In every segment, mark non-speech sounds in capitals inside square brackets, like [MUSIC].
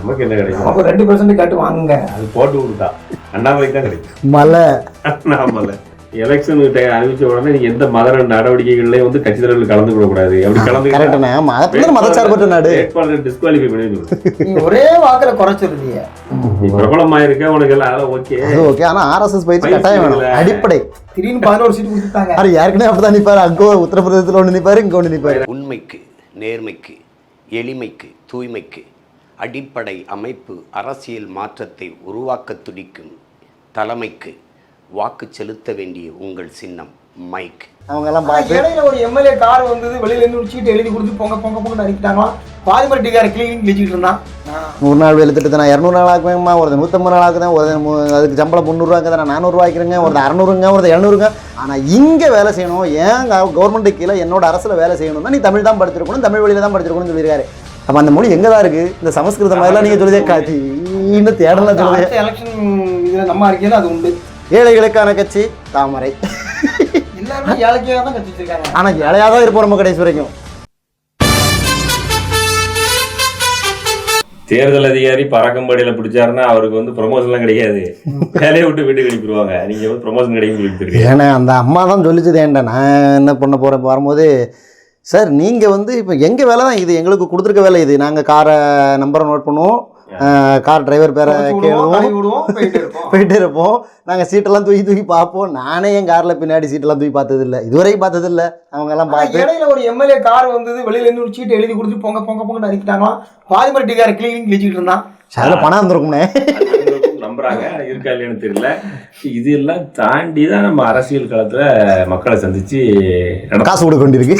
நமக்கு என்ன கிடைக்கும்? அப்போ ரெண்டு பர்சன்ட் காட்டு வாங்குங்க. அது போட்டு கொடுத்தா. அண்ணாமலைக்கு தான் கிடைக்கும். மலை அண்ணாமலை எலெக்ஷன் அறிவிச்ச உடனே நீங்க எந்த மத நடவடிக்கைகள்லயும் வந்து கட்சி தலைவர்கள் கலந்து கூடாது. அப்படி கலந்து மதச்சார்பற்ற நாடு. டிஸ்குவாலிஃபை பண்ணி. நீ ஒரே வாக்குல குறைச்சிருந்தீங்க நீ பிரபலமாயிருக்க உனக்கு எல்லாம் அதெல்லாம் ஓகே அது ஓகே ஆனா ஆர்எஸ்எஸ் பயிற்சி கட்டாயம் வேணும். அடிப்படை. திடீர்னு பதினோரு சீட் கொடுத்துட்டாங்க. யாரு ஏற்கனவே அப்படிதான் நிப்பாரு. அங்கோ உத்தரப்பிரதேசத்துல ஒண்ணு நிப்பாரு இங்க ஒண்ணு நிப்பாரு. உண்மைக்கு நேர்மைக்கு எளிமைக்கு தூய்மைக்கு அடிப்படை அமைப்பு அரசியல் மாற்றத்தை உருவாக்க துடிக்கும் தலைமைக்கு வாக்கு செலுத்த வேண்டிய உங்கள் சின்னம் மைக். அவங்க எல்லாம் ஆனா பார்த்து இடையில ஒரு எம்எல்ஏ கார் வந்தது வெளியில இருந்து ஒரு சீட் எழுதி கொடுத்து பொங்க பொங்க பொங்க அடிக்கிட்டாங்களாம் பாதிமர் டிகார கிளீனிங் வச்சுக்கிட்டு இருந்தான். நூறு நாள் வேலை திட்டத்தை நான் இரநூறு நாள் ஆக்குவேங்கம்மா ஒரு நூற்றம்பது நாள் ஆக்குதேன் ஒரு அதுக்கு சம்பளம் முந்நூறுவாங்க நான் நானூறுரூவா ஆக்கிறேங்க ஒரு அறநூறுங்க ஒரு எழுநூறுங்க. ஆனால் இங்கே வேலை செய்யணும் ஏன் கவர்மெண்ட்டு கீழே என்னோட அரசில் வேலை செய்யணும்னா நீ தமிழ் தான் படிச்சிருக்கணும் தமிழ் வழியில தான் படிச்சிருக்கணும்னு சொல்லியிருக்காரு. அப்போ அந்த மொழி எங்கே தான் இருக்குது இந்த சமஸ்கிருதம் மாதிரிலாம் நீங்கள் சொல்லுதே காட்சி இன்னும் தேடலாம் சொல்லுது. எலெக்ஷன் இதுல நம்ம அறிக்கையில அது உண்டு. ஏழைகளுக்கான கட்சி தாமரை. ஆனால் ஏழையாக தான் இருப்போம் நம்ம கடைசி வரைக்கும். தேர்தல் அதிகாரி பறக்கம்படியில பிடிச்சாருன்னா அவருக்கு வந்து ப்ரொமோஷன்லாம் கிடைக்காது வேலையை விட்டு வீட்டுக்கு அனுப்பிடுவாங்க நீங்க வந்து ப்ரொமோஷன் கிடைக்கும் ஏன்னா அந்த அம்மா தான் சொல்லிச்சுது ஏன்டா நான் என்ன பண்ண போகிறேன் வரும்போது சார் நீங்கள் வந்து இப்போ எங்கள் வேலை தான் இது? எங்களுக்கு கொடுத்துருக்க வேலை இது. நாங்கள் காரை நம்பரை நோட் பண்ணுவோம். கார் டிரைவர் பேரை கேளுவோம். போயிட்டு இருப்போம். [LAUGHS] நாங்கள் சீட்டெல்லாம் தூக்கி தூக்கி பார்ப்போம். நானே என் காரில் பின்னாடி சீட்டெல்லாம் தூக்கி பார்த்ததில்ல. இதுவரைக்கும் பார்த்ததில்ல. அவங்க எல்லாம் பார்த்து இடையில ஒரு எம்எல்ஏ கார் வந்தது. வெளியில இருந்து ஒரு சீட் எழுதி கொடுத்து பொங்க பொங்க பொங்க அடிக்கிட்டாங்களாம் பாதிமர் டிகார கிளீனிங் வச்சுக்கிட்டு இருந்தான். அதில் பணம் வந்திருக்கும்னே. அவங்களுக்கும் நம்புறாங்க இருக்கா இல்லையான்னு தெரியல. இது எல்லாம் தாண்டி தான் நம்ம அரசியல் களத்துல மக்களை சந்திச்சு காசு கொடுக்க வேண்டியிருக்கு.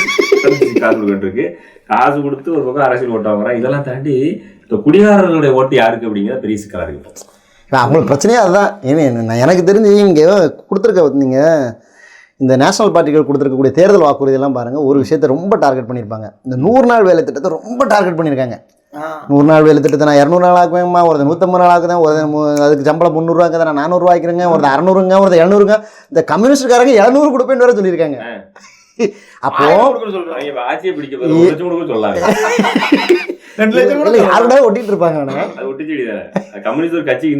காசு கொடுக்கிட்டு இருக்கு காசு கொடுத்து ஒரு பக்கம் அரசியல் ஓட்ட வாங்குறான். இதெல்லாம் தாண்டி இந்த குடிகாரர்களுடைய ஓட்டு யாருக்கு அப்படிங்கிறத பெரிய சிக்கலா இருக்கு அவங்களுக்கு பிரச்சனையே அதுதான். ஏன்னா எனக்கு தெரிஞ்சு இங்கே கொடுத்துருக்க நீங்கள் இந்த நேஷனல் பார்ட்டிகள் கொடுத்துருக்கக்கூடிய தேர்தல் வாக்குறுதியெல்லாம் பாருங்கள் ஒரு விஷயத்தை ரொம்ப டார்கெட் பண்ணியிருப்பாங்க. இந்த நூறு நாள் வேலை திட்டத்தை ரொம்ப டார்கெட் பண்ணியிருக்காங்க. நூறு நாள் வேலை திட்டத்தை நான் இரநூறு நாள் ஆக்குவேங்கம்மா ஒரு நூற்றம்பது நாள் ஆக்குதேன் ஒரு மு- அதுக்கு சம்பளம் முந்நூறுவாங்க நான் நானூறுரூவா ஆக்கிறேங்க ஒரு அறநூறுங்க ஒரு எழுநூறுங்க. இந்த கம்யூனிஸ்ட்காரங்க எழுநூறு கொடுப்பேன்னு வேற சொல்லியிருக்காங்க. [LAUGHS] அப்போ. அவங்க ஒட்டிட்டு இருப்பாங்க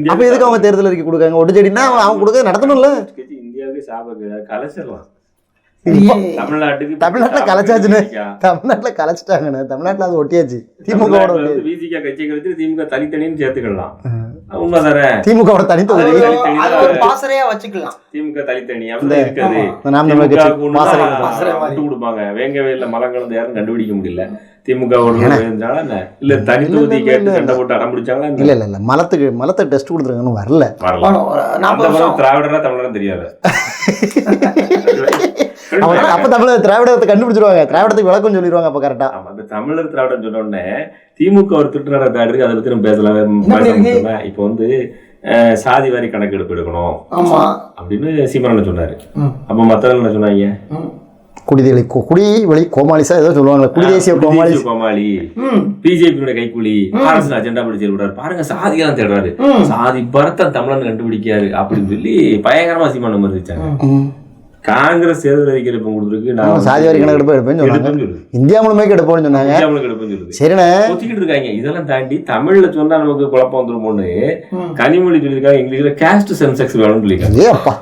அப்போ எதுக்கு அவங்க தேர்தல் அறிக்கை கொடுக்காங்க? ஒட்டு செடினா அவன் அவன் கொடுக்க நடத்தணும்ல. கட்சி இந்தியாவுக்கு கலைச்சிடலாம். இப்போ தமிழ்நாட்டுக்கு தமிழ்நாட்டில் கலைச்சாச்சுன்னு. தமிழ்நாட்டில் கலைச்சிட்டாங்கண்ணே. தமிழ்நாட்டில் அது ஒட்டியாச்சு. திமுகவோட விசிக கட்சியை கழிச்சு திமுக தனித்தனின்னு சேர்த்துக்கலாம். திமுகவோட தனித்தொகுதி. பாசறையா வச்சுக்கலாம். திமுக தனித்தனி. விட்டு கொடுப்பாங்க. வேங்க வேல மலம் கலந்து யாரும் கண்டுபிடிக்க முடியல. திமுக இல்ல தனி தொகுதி கேட்டு. சண்டை போட்டு அடம் பிடிச்சாங்களா? இல்லை இல்லை இல்லை. மலத்துக்கு மலத்தை டெஸ்ட் கொடுத்துருக்காங்கன்னு வரல. திராவிடரா தமிழரா தெரியாது. [LAUGHS] அப்போ தமிழ் திராவிடத்தை கண்டுபிடிச்சிருவாங்க. திராவிடத்துக்கு விளக்கம் சொல்லிடுவாங்க அப்போ கரெக்டாக ஆமா அந்த தமிழர் திராவிடம் சொன்ன உடனே திமுக ஒரு திட்டு நடத்த இருக்கு அதை பத்தி நம்ம பேசலாம்? இப்போ வந்து சாதி வாரி கணக்கெடுப்பு எடுக்கணும். ஆமா. அப்படின்னு சீமானன் சொன்னாரு. அப்ப மத்தவங்க என்ன சொன்னாங்க. குடிதேலி குடி வெளி கோமாளிசா ஏதோ சொல்லுவாங்க குடி தேசிய கோமாளி கோமாளி. பிஜேபியோட கைக்கூலி. ஆர்எஸ் அஜெண்டா படி செயல்படுறாரு பாருங்க சாதியெல்லாம் தேடுறாரு. சாதி பரத்த தமிழன் கண்டுபிடிக்காரு அப்படின்னு சொல்லி பயங்கரமா சீமானம் மறுதிச்சாங்க காங்கிரஸ் தேர்தல் அறிக்கை இப்போ கொடுத்துருக்கு. நான் சாதி வாரி எடுப்பேன்னு சொன்னாங்க. எடுப்பேன்னு சொல்லுது. இந்தியா முழுமைக்கு எடுப்போம்னு சொன்னாங்க. இந்தியாவுக்கு எடுப்பேன்னு சொல்லுது சரிண்ணே. ஒத்திக்கிட்டு இருக்காங்க. இதெல்லாம் தாண்டி தமிழ்ல சொன்னா நமக்கு குழப்பம் வந்துருமோன்னு. கனிமொழி சொல்லியிருக்காங்க. இங்கிலீஷ்ல கேஸ்ட் சென்செக்ஸ் வேணும்னு சொல்லியிருக்காங்க. அப்பா.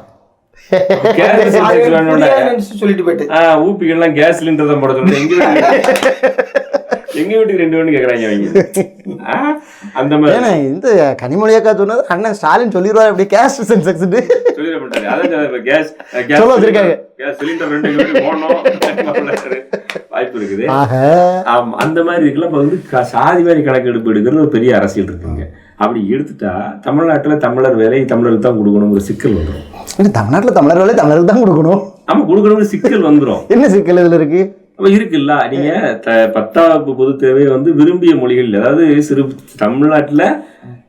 சொல்லிட்டு போயிட்டு. ஆஹ் ஊப்பிகள்லாம் கேஸ் சிலிண்டர் தான் போட சொல்றேன். [LAUGHS] எங்க வீட்டுக்கு ரெண்டு வேணும் கேக்குறாங்க அவங்க? அந்த மாதிரி. இந்த கனிமொழி அக்கா சொன்னது அண்ணன் ஸ்டாலின் சொல்லிடுவார் அப்படி கேஸ்ட் சென்செக்ஸ் சொல்லிட மாட்டாரு. அதான் கேஸ் கேஸ் வச்சிருக்காங்க. கேஸ் சிலிண்டர் ரெண்டு வாய்ப்பு இருக்குது. ஆமா அந்த மாதிரி இருக்குல்ல. இப்ப வந்து சாதி வாரி கணக்கெடுப்பு எடுக்கிறது ஒரு பெரிய அரசியல் இருக்குங்க. அப்படி எடுத்துட்டா தமிழ்நாட்டுல தமிழர் வேலை தமிழருக்கு தான் கொடுக்கணுங்கிற சிக்கல் வந்துடும் தமிழ்நாட்டில் தமிழர் வேலை தமிழருக்கு தான் கொடுக்கணும்? ஆமா கொடுக்கணுங்கிற சிக்கல் வந்துடும் என்ன சிக்கல் இதில் இருக்கு? அப்ப இருக்குல்ல நீங்க த- பத்தாம் பொது தேவை வந்து விரும்பிய மொழிகள் அதாவது சிறு தமிழ்நாட்டுல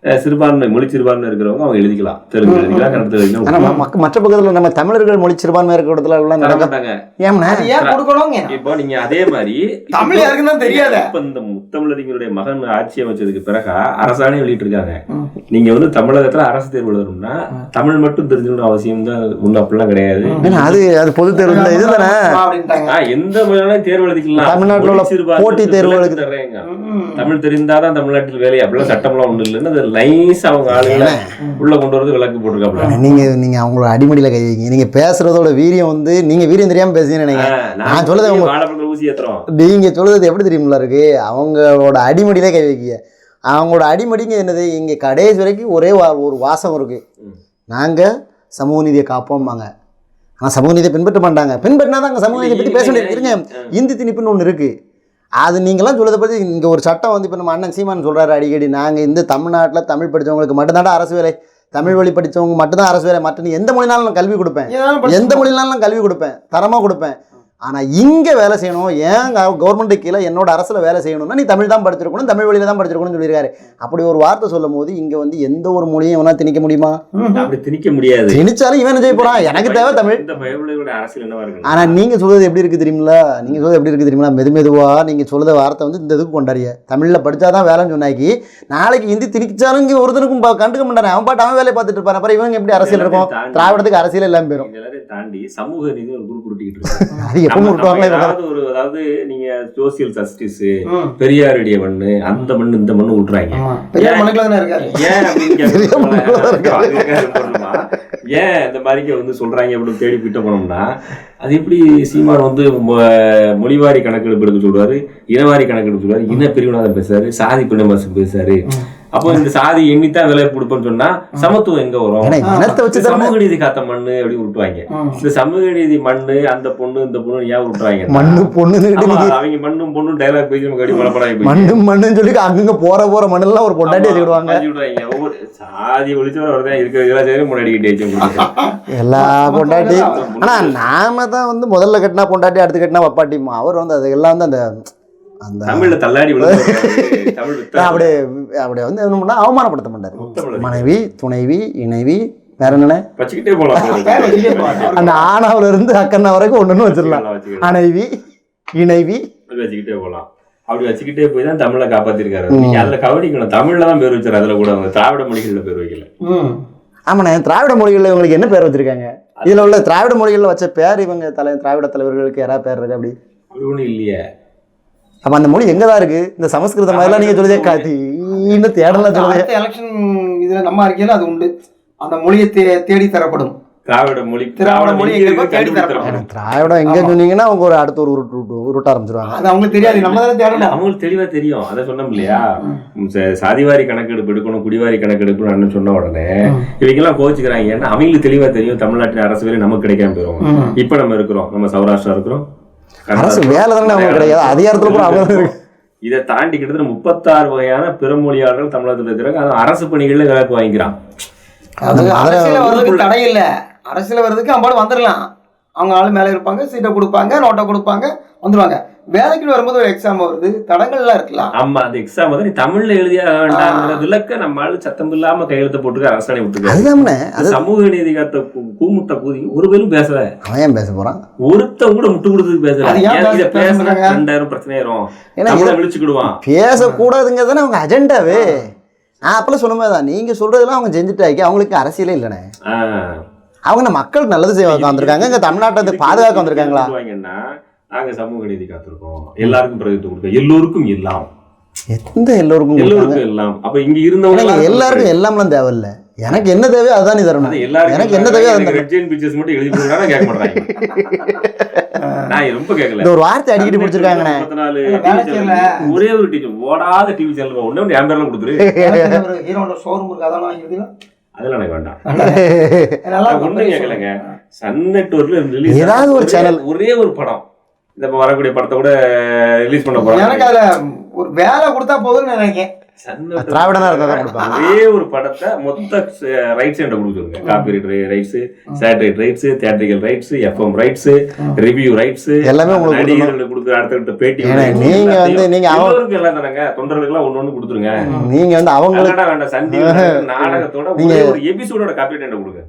சிறுபான்மை மொழி சிறுபான்மை இருக்கிறவங்க அவங்க எழுதிக்கலாம் தெலுங்கு எழுதிக்கலாம் கன்னடத்தில் மற்ற பக்கத்துல நம்ம தமிழர்கள் மொழி சிறுபான்மை இருக்கிற இடத்துல எல்லாம் தர நடக்க மாட்டாங்க ஏம்ண்ணே அது ஏன் கொடுக்கணுங்க? இப்போ நீங்க அதே மாதிரி [LAUGHS] தமிழ் யாருக்குன்னு தான் தெரியாதே. இப்ப இந்த முத்தமிழறிஞருடைய மகன் ஆட்சி அமைச்சதுக்கு பிறகு அரசாணை வெளியிட்டு இருக்காங்க நீங்க வந்து தமிழகத்துல அரசு தேர்வு எழுதணும்னா தமிழ் மட்டும் தெரிஞ்சுக்கணும் அவசியம் தான் முன்ன அப்படிலாம் கிடையாது. அது அது பொது தேர்வு அப்படின்ட்டாங்க. ஆ, எந்த மொழியாலும் தேர்வு எழுதிக்கலாம். தமிழ்நாட்டுல உள்ள போட்டித் தேர்வுகளுக்கு விலக்கு தர்றேங்க. தமிழ் தெரிந்தாதான் தமிழ்நாட்டில் வேலை அப்படிலாம் சட்டம்லாம் ஒண்ணு இல்லைன்னு அது நைஸ் அவங்க ஆளுங்களை உள்ள கொண்டு வரது விளக்கு போட்டிருக்காப்ல நீங்க நீங்க அவங்களோட அடிமடியில கை வைங்க. நீங்க பேசுறதோட வீரியம் வந்து நீங்க வீரியம் தெரியாம பேசுறீங்கன்னு நினைக்கிறேன் நான் சொல்றது ஊசி ஏத்துறோம். நீங்க சொல்றது எப்படி தெரியுமில்ல இருக்கு? அவங்களோட அடிமடியிலே கை வைக்கிய அவங்களோட அடிமடிங்க என்னது? இங்க கடைசி வரைக்கும் ஒரே வா- ஒரு வாசம் இருக்கு. நாங்க சமூக நீதியை காப்போம்பாங்க. ஆனா சமூக நீதியை பின்பற்ற மாட்டாங்க. பின்பற்றினா தான் அங்க சமூக நீதியை பத்தி பேச முடியாது இருங்க. இந்தி திணிப்புன்னு ஒன்று இருக்கு. அது நீங்களாம் சொல்றதை பத்தி இங்க ஒரு சட்டம் வந்து இப்போ நம்ம அண்ணன் சீமான் சொல்றாரு அடிக்கடி. நாங்க இந்த தமிழ்நாட்டுல தமிழ் படிச்சவங்களுக்கு மட்டும்தான்டா அரசு வேலை. தமிழ் வழி படிச்சவங்க மட்டும்தான் அரசு வேலை. மற்ற எந்த மொழினாலும் நான் கல்வி கொடுப்பேன். எந்த மொழினாலும் நான் கல்வி கொடுப்பேன். தரமாக கொடுப்பேன். ஆனால் இங்கே வேலை செய்யணும். ஏன் கவர்மெண்ட்டு கீழே என்னோட அரசில் வேலை செய்யணும்னா நீ தமிழ் தான் படிச்சிருக்கணும் தமிழ் வழியில தான் படிச்சிருக்கணும்னு சொல்லியிருக்காரு. அப்படி ஒரு வார்த்தை சொல்லும் போது இங்கே வந்து எந்த ஒரு மொழியும் இவனா திணிக்க முடியுமா? அப்படி திணிக்க முடியாது. திணிச்சாலும் இவன் என்ன செய்ய போகிறான் எனக்கு தேவை தமிழ். அரசியல் என்னவா இருக்கு ஆனால் நீங்கள் சொல்றது எப்படி இருக்குது தெரியுங்களா நீங்கள் சொல்றது எப்படி இருக்குது தெரியுங்களா மெது மெதுவாக நீங்கள் சொல்லுற வார்த்தை வந்து இந்த இதுக்கு கொண்டாடிய. தமிழில் படித்தா தான் வேலைன்னு சொன்னாக்கி நாளைக்கு ஹிந்தி திணிச்சாலும் இங்கே ஒருத்தனுக்கும் கண்டுக்க மாட்டானே. அவன் பாட்டு அவன் வேலையை பார்த்துட்டு இருப்பான். அப்புறம் இவங்க எப்படி அரசியல் இருக்கும்? திராவிடத்துக்கு அரசியல் எல்லாம் போயிடும் தாண்டி சமூக நீதி ஒரு குரூப் [LAUGHS] அது ஒரு அதாவது நீங்க சோசியல் ஜஸ்டிஸ் ம். பெரியாருடைய மண்ணு அந்த மண்ணு இந்த மண்ணு விட்டுறாங்க தானே இருக்காரு? ஏன் அப்படின்னு இந்த மாதிரிக்கு வந்து சொல்றாங்க அப்படின்னு தேடி போயிட்ட போனோம்னா அது எப்படி சீமான் வந்து மொழிவாரி கணக்கெடுப்பு எடுக்க சொல்றாரு இனவாரி கணக்கெடுப்பு சொல்றாரு இன பிரிவினாதான் பேசுறாரு சாதி பிரிவினாசம் பேசுறாரு. அப்போ இந்த சாதி எண்ணித்தான் விலை கொடுப்போம்னு சொன்னா சமத்துவம் எங்க வரும்? சமூக நீதி காத்த மண்ணு அப்படி விட்டுவாங்க. இந்த சமூக நீதி மண்ணு அந்த பொண்ணு இந்த பொண்ணு ஏன் விட்டுறாங்க மண்ணு நீங்க அவங்க மண்ணும் பொண்ணும் டைலாக் பேசி நமக்கு அடி மனப்படாம போய் மண்ணு மண்ணுன்னு சொல்லி அங்கங்க போற போற மண்ணெல்லாம் ஒரு பொண்டாட்டி விடுவாங்க. ஒவ்வொரு சாதி ஒழிச்சவர் வருதான் இருக்கிற எல்லா சேரும் முன்னாடி எல்லா பொண்டாட்டி ஆனா நாம தான் வந்து முதல்ல கட்டினா பொண்டாட்டி அடுத்து கட்டினா வப்பாட்டிமா. அவர் வந்து அதெல்லாம் வந்து அந்த அந்த தமிழ்ல தள்ளாடி [LAUGHS] விழுந்து தமிழ் வித்தா அப்படியே அப்படியே வந்து என்ன பண்ணா அவமானப்படுத்த மாட்டாரு. மனைவி துணைவி இணைவி வேற என்னண்ணே வச்சுக்கிட்டே போவாங்க. [LAUGHS] அந்த ஆணாவுல இருந்து அக்கண்ணா வரைக்கும் ஒண்ணுன்னு வச்சிடலாம். மனைவி இணைவி. வச்சுக்கிட்டே போலாம். அப்படி வச்சுக்கிட்டே போய் தான் தமிழை காப்பாத்திருக்காரு. நீங்க அதுல கவனிக்கணும். தமிழ்ல தான் பேர் வச்சாரு. அதுல கூட அவங்க திராவிட மொழிகள்ல பேர் வைக்கல. ஆமாண்ணே திராவிட மொழிகள்ல இவங்களுக்கு என்ன பேர் வச்சிருக்காங்க? இதுல உள்ள திராவிட மொழிகள்ல வச்ச பேர் இவங்க தலை திராவிட தலைவர்களுக்கு யாராவது பேர் இருக்கு அப்படி? இல்லையே. அப்ப அந்த மொழி எங்கதான் இருக்கு? இந்த சமஸ்கிருத மாதிரிலாம் நீங்க சொல்லுதே காத்தி இன்னும் தேடலாம் சொல்லுதே. எலெக்ஷன் இதுல நம்ம அறிக்கையில அது உண்டு. அந்த மொழியை தே- தேடி தரப்படும். திராவிட மொழி திராவிட மொழி எங்க எங்க தேடி தரப்படும். திராவிடம் எங்க சொன்னீங்கன்னா அவங்க ஒரு அடுத்த ஒரு உருட்டு உருட்டு- ஆரம்பிச்சிருவாங்க. அது அவங்களுக்கு தெரியாது. நம்ம தானே அவங்களுக்கு தெளிவா தெரியும். அதை சொன்னோம் இல்லையா? சாதிவாரி கணக்கெடுப்பு எடுக்கணும் குடிவாரி கணக்கெடுப்புன்னு அண்ணன் சொன்ன உடனே இவங்க எல்லாம் கோச்சுக்கிறாங்க ஏன்னா அவங்களுக்கு தெளிவா தெரியும். தமிழ்நாட்டின் அரசு வேலை நமக்கு கிடைக்காம போயிரும். ம். இப்ப நம்ம இருக்கிறோம். நம்ம சௌராஷ்டிரா இருக்கிறோம். அரசு வேலை தானே நமக்கு கிடையாது. அதிகாரத்துல கூட அவங்க இதை தாண்டி கிட்டத்தட்ட முப்பத்தாறு வகையான பிற மொழியாளர்கள் தமிழகத்தில் இருக்கிறாங்க. அது அரசு பணிகள்ல வேலைக்கு வாங்கிக்கிறான். அரசியல வர்றதுக்கு தடை இல்ல. அரசியல வர்றதுக்கு அம்பாடு வந்துடலாம். அவங்க ஆளு மேல இருப்பாங்க சீட்டை கொடுப்பாங்க நோட்டை கொடுப்பாங்க வந்துருவாங்க. வேலைக்கு வரும்போது ஒரு எக்ஸாம் வருது. தடங்கள்லாம் இருக்கலாம் ஆமா அந்த எக்ஸாம் வந்து நீ தமிழ்ல எழுதிய வேண்டாங்கிற விளக்க நம்ம ஆளு சத்தம் இல்லாம கையெழுத்து போட்டுக்க அரசாணை விட்டுருக்காரு அதுதானே அது சமூக நீதி காத்த கூமுட்ட கூதி ஒரு பேரும் பேசல. அவன் ஏன் பேச போறான்? ஒருத்தன் கூட முட்டு கொடுத்து பேசல. இதை பேச- பேச பேசினா மாட்டாங்க? ரெண்டாயிரம் பிரச்சனை ஆயிரும் ஏன்னா தமிழை விழிச்சுக்கிடுவான். பேசக்கூடாதுங்கிறது தானே அவங்க அஜெண்டாவே. நான் அப்பெல்லாம் சொன்ன மாதிரி தான் நீங்க சொல்றதெல்லாம் அவங்க செஞ்சுட்டாக்கி அவங்களுக்கு அரசியலே இல்லைண்ணே. அவங்க மக்களுக்கு நல்லது செய்ய வந்திருக்காங்க. இங்க தமிழ்நாட்டை பாதுகாக்க வந்திருக்காங்களா? சொல்லுவாங்கன்னா நாங்க சமூக நீதி காத்திருக்கோம். எல்லாருக்கும் பிரதித்துவம் கொடுக்க எல்லோருக்கும் எல்லாம். எந்த எல்லோருக்கும்? எல்லோருக்கும் எல்லாம். அப்ப இங்க இருந்தவங்க எல்லாருக்கும் எல்லாம்லாம் தேவையில்ல. எனக்கு என்ன தேவையோ அதுதான் நீ தரணும் எனக்கு என்ன தேவையோ அதுதான் red chain pictures மட்டும் எழுதி கொடுக்குறாங்க கேட்க மாட்டாங்க [LAUGHS] நான் ரொம்ப கேட்கல. ஒரு வார்த்தை அடிக்கடி பிடிச்சிருக்காங்கண்ணே. ஒரே ஒரு டீச்சர் ஓடாத டிவி சேனல் ஒண்ணு ஒண்ணு என் பேர்ல கொடுத்துரு. [LAUGHS] ஹீரோட ஷோரூம் இருக்கு அதெல்லாம் வாங்கிருக்கீங்களா அதெல்லாம் எனக்கு வேண்டாம். [LAUGHS] ஒண்ணும் கேட்கலங்க. சன் நெட்ஒர்க்ல ரிலீஸ் ஏதாவது ஒரு channel. ஒரே ஒரு படம். இந்த இப்ப வரக்கூடிய படத்தை கூட ரிலீஸ் பண்ண எனக்கு போறாங்க அதுல ஒரு வேலை கொடுத்தா போதும்னு நினைக்கிறேன் திராவிடனா இருந்தா. ஒரே ஒரு படத்தை மொத்த ரைட்ஸ் என்கிட்ட கொடுக்க சொல்லுங்க copy rights satellite rights theatrical rights FM rights review rights எல்லாமே உங்களுக்கு நடிகர்களுக்கு கொடுக்குற அடுத்த பேட்டி நீங்க வந்து- நீங்க அவ- அவருக்கு எல்லாம் தானங்க? தொண்டர்களுக்கு எல்லாம் ஒண்ணு ஒண்ணு கொடுத்துருங்க. நீங்க வந்து அவங்களுக்கு அதெல்லாம் வேண்டாம் டிவி நாடகத்தோட ஒரே ஒரு எபிசோடோட காப்பி என்கிட்ட கொடுங்க.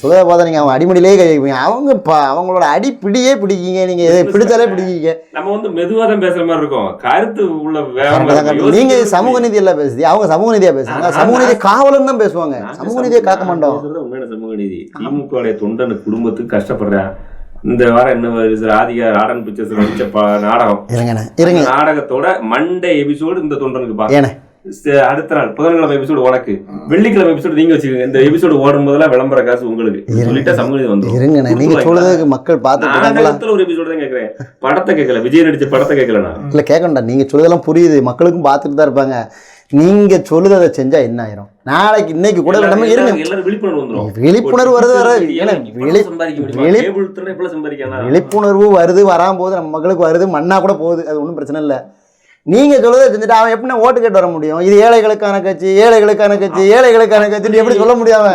நீங்க சொல்றத பார்த்தா நீங்க அவங்க அடிமடியிலே கை வைப்பீங்க. அவங்க ப- அவங்களோட அடிப்பிடியே பிடிக்கீங்க. நீங்க எதை பிடிச்சாலே பிடிக்கீங்க. நம்ம வந்து மெதுவா தான் பேசுற மாதிரி இருக்கும். கருத்து உள்ள வேகமா கரெக்டா தான். இருக்கும். கரெக்டா. நீங்க யோசிக்கிறது சமூக நீதி எல்லாம் பேசுது. அவங்க சமூக நீதியா பேசுறாங்க. நான் சமூக நீதி காவலன் தான் பேசுவாங்க. சமூக நீதியை காக்க மாட்டோம். உண்மையான சமூக நீதி. திமுக தொண்டன் குடும்பத்துக்கு கஷ்டப்படுறேன். இந்த வாரம் என்ன ராதிகா ராடன் பிக்சர்ஸ் நடிச்ச நாடகம். இருங்க. அந்த நாடகத்தோட மண்டே எபிசோடு இந்த தொண்டனுக்கு பா ஏண்ணே. ச- அடுத்த நாள் புதன்கிழமை எபிசோடு உனக்கு. வெள்ளிக்கிழமை எபிசோடு நீங்க வச்சுக்கோங்க. இந்த எபிசோடு ஓடும் போதெல்லாம் விளம்பர காசு உங்களுக்கு. சொல்லிட்டா சமூக நீதி வந்துரும் இருங்கண்ணே நீங்க. சொல்றதுக்கு மக்கள் நாடகத்துல ஒரு எபிசோடு தான் கேக்குறேன். படத்தை கேட்கல விஜய் நடிச்ச படத்தை கேட்கல நான். இல்ல கேட்கண்டா நீங்க சொல்றதெல்லாம் புரியுது. மக்களுக்கும் பார்த்துட்டு தான் இருப்பாங்க. நீங்க சொல்லுறதை செஞ்சா என்ன ஆயிரும்? நாளைக்கு இன்னைக்கு கூட நம்ம இருங்க. விழிப்புணர்வு விழிப்புணர்வு வருது வர. விழிப்புணர்வு வருது வராம போகுது நம்ம மக்களுக்கு வருது மண்ணா கூட போகுது. அது ஒன்றும் பிரச்சனை இல்லை. நீங்க சொல்றதை செஞ்சுட்டு அவன் எப்படி ஓட்டு கேட்டு வர முடியும்? இது ஏழைகளுக்கான கட்சி ஏழைகளுக்கான கட்சி ஏழைகளுக்கான கட்சின்னு எப்படி சொல்ல முடியாம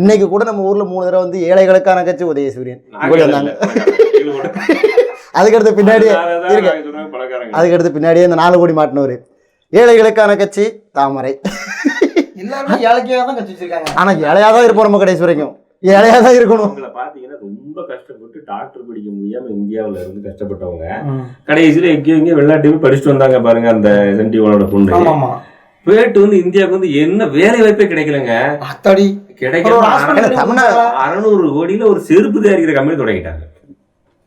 இன்னைக்கு கூட நம்ம ஊர்ல மூணு தடவை வந்து ஏழைகளுக்கான கட்சி உதயசூரியன். இப்படி வந்தாங்க அதுக்கடுத்து பின்னாடியே பணக்காரங்க. அதுக்கடுத்து பின்னாடியே இந்த நாலு கோடி மாட்டினவர். ஏழைகளுக்கான கட்சி தாமரை. கட்சி ஆனா ஏழையா தான் இருப்போம் நம்ம கடைசி வரைக்கும். ஏழையா தான் இருக்கணும். அவங்கள பாத்தீங்கன்னா ரொம்ப கஷ்டப்பட்டு டாக்டர் படிக்க முடியாம இந்தியாவுல இருந்து கஷ்டப்பட்டவங்க. கடைசியில எங்கேயும் எங்கேயும் வெளிநாட்டு போய் படிச்சுட்டு வந்தாங்க பாருங்க அந்த சென்டிவனோட பொண்ணு. போயிட்டு வந்து இந்தியாவுக்கு வந்து என்ன வேலை வாய்ப்பே கிடைக்கலங்க. கிடைக்கல தமிழ்நாடு அறநூறு கோடியில ஒரு செருப்பு தயாரிக்கிற கம்பெனி தொடங்கிட்டாங்க.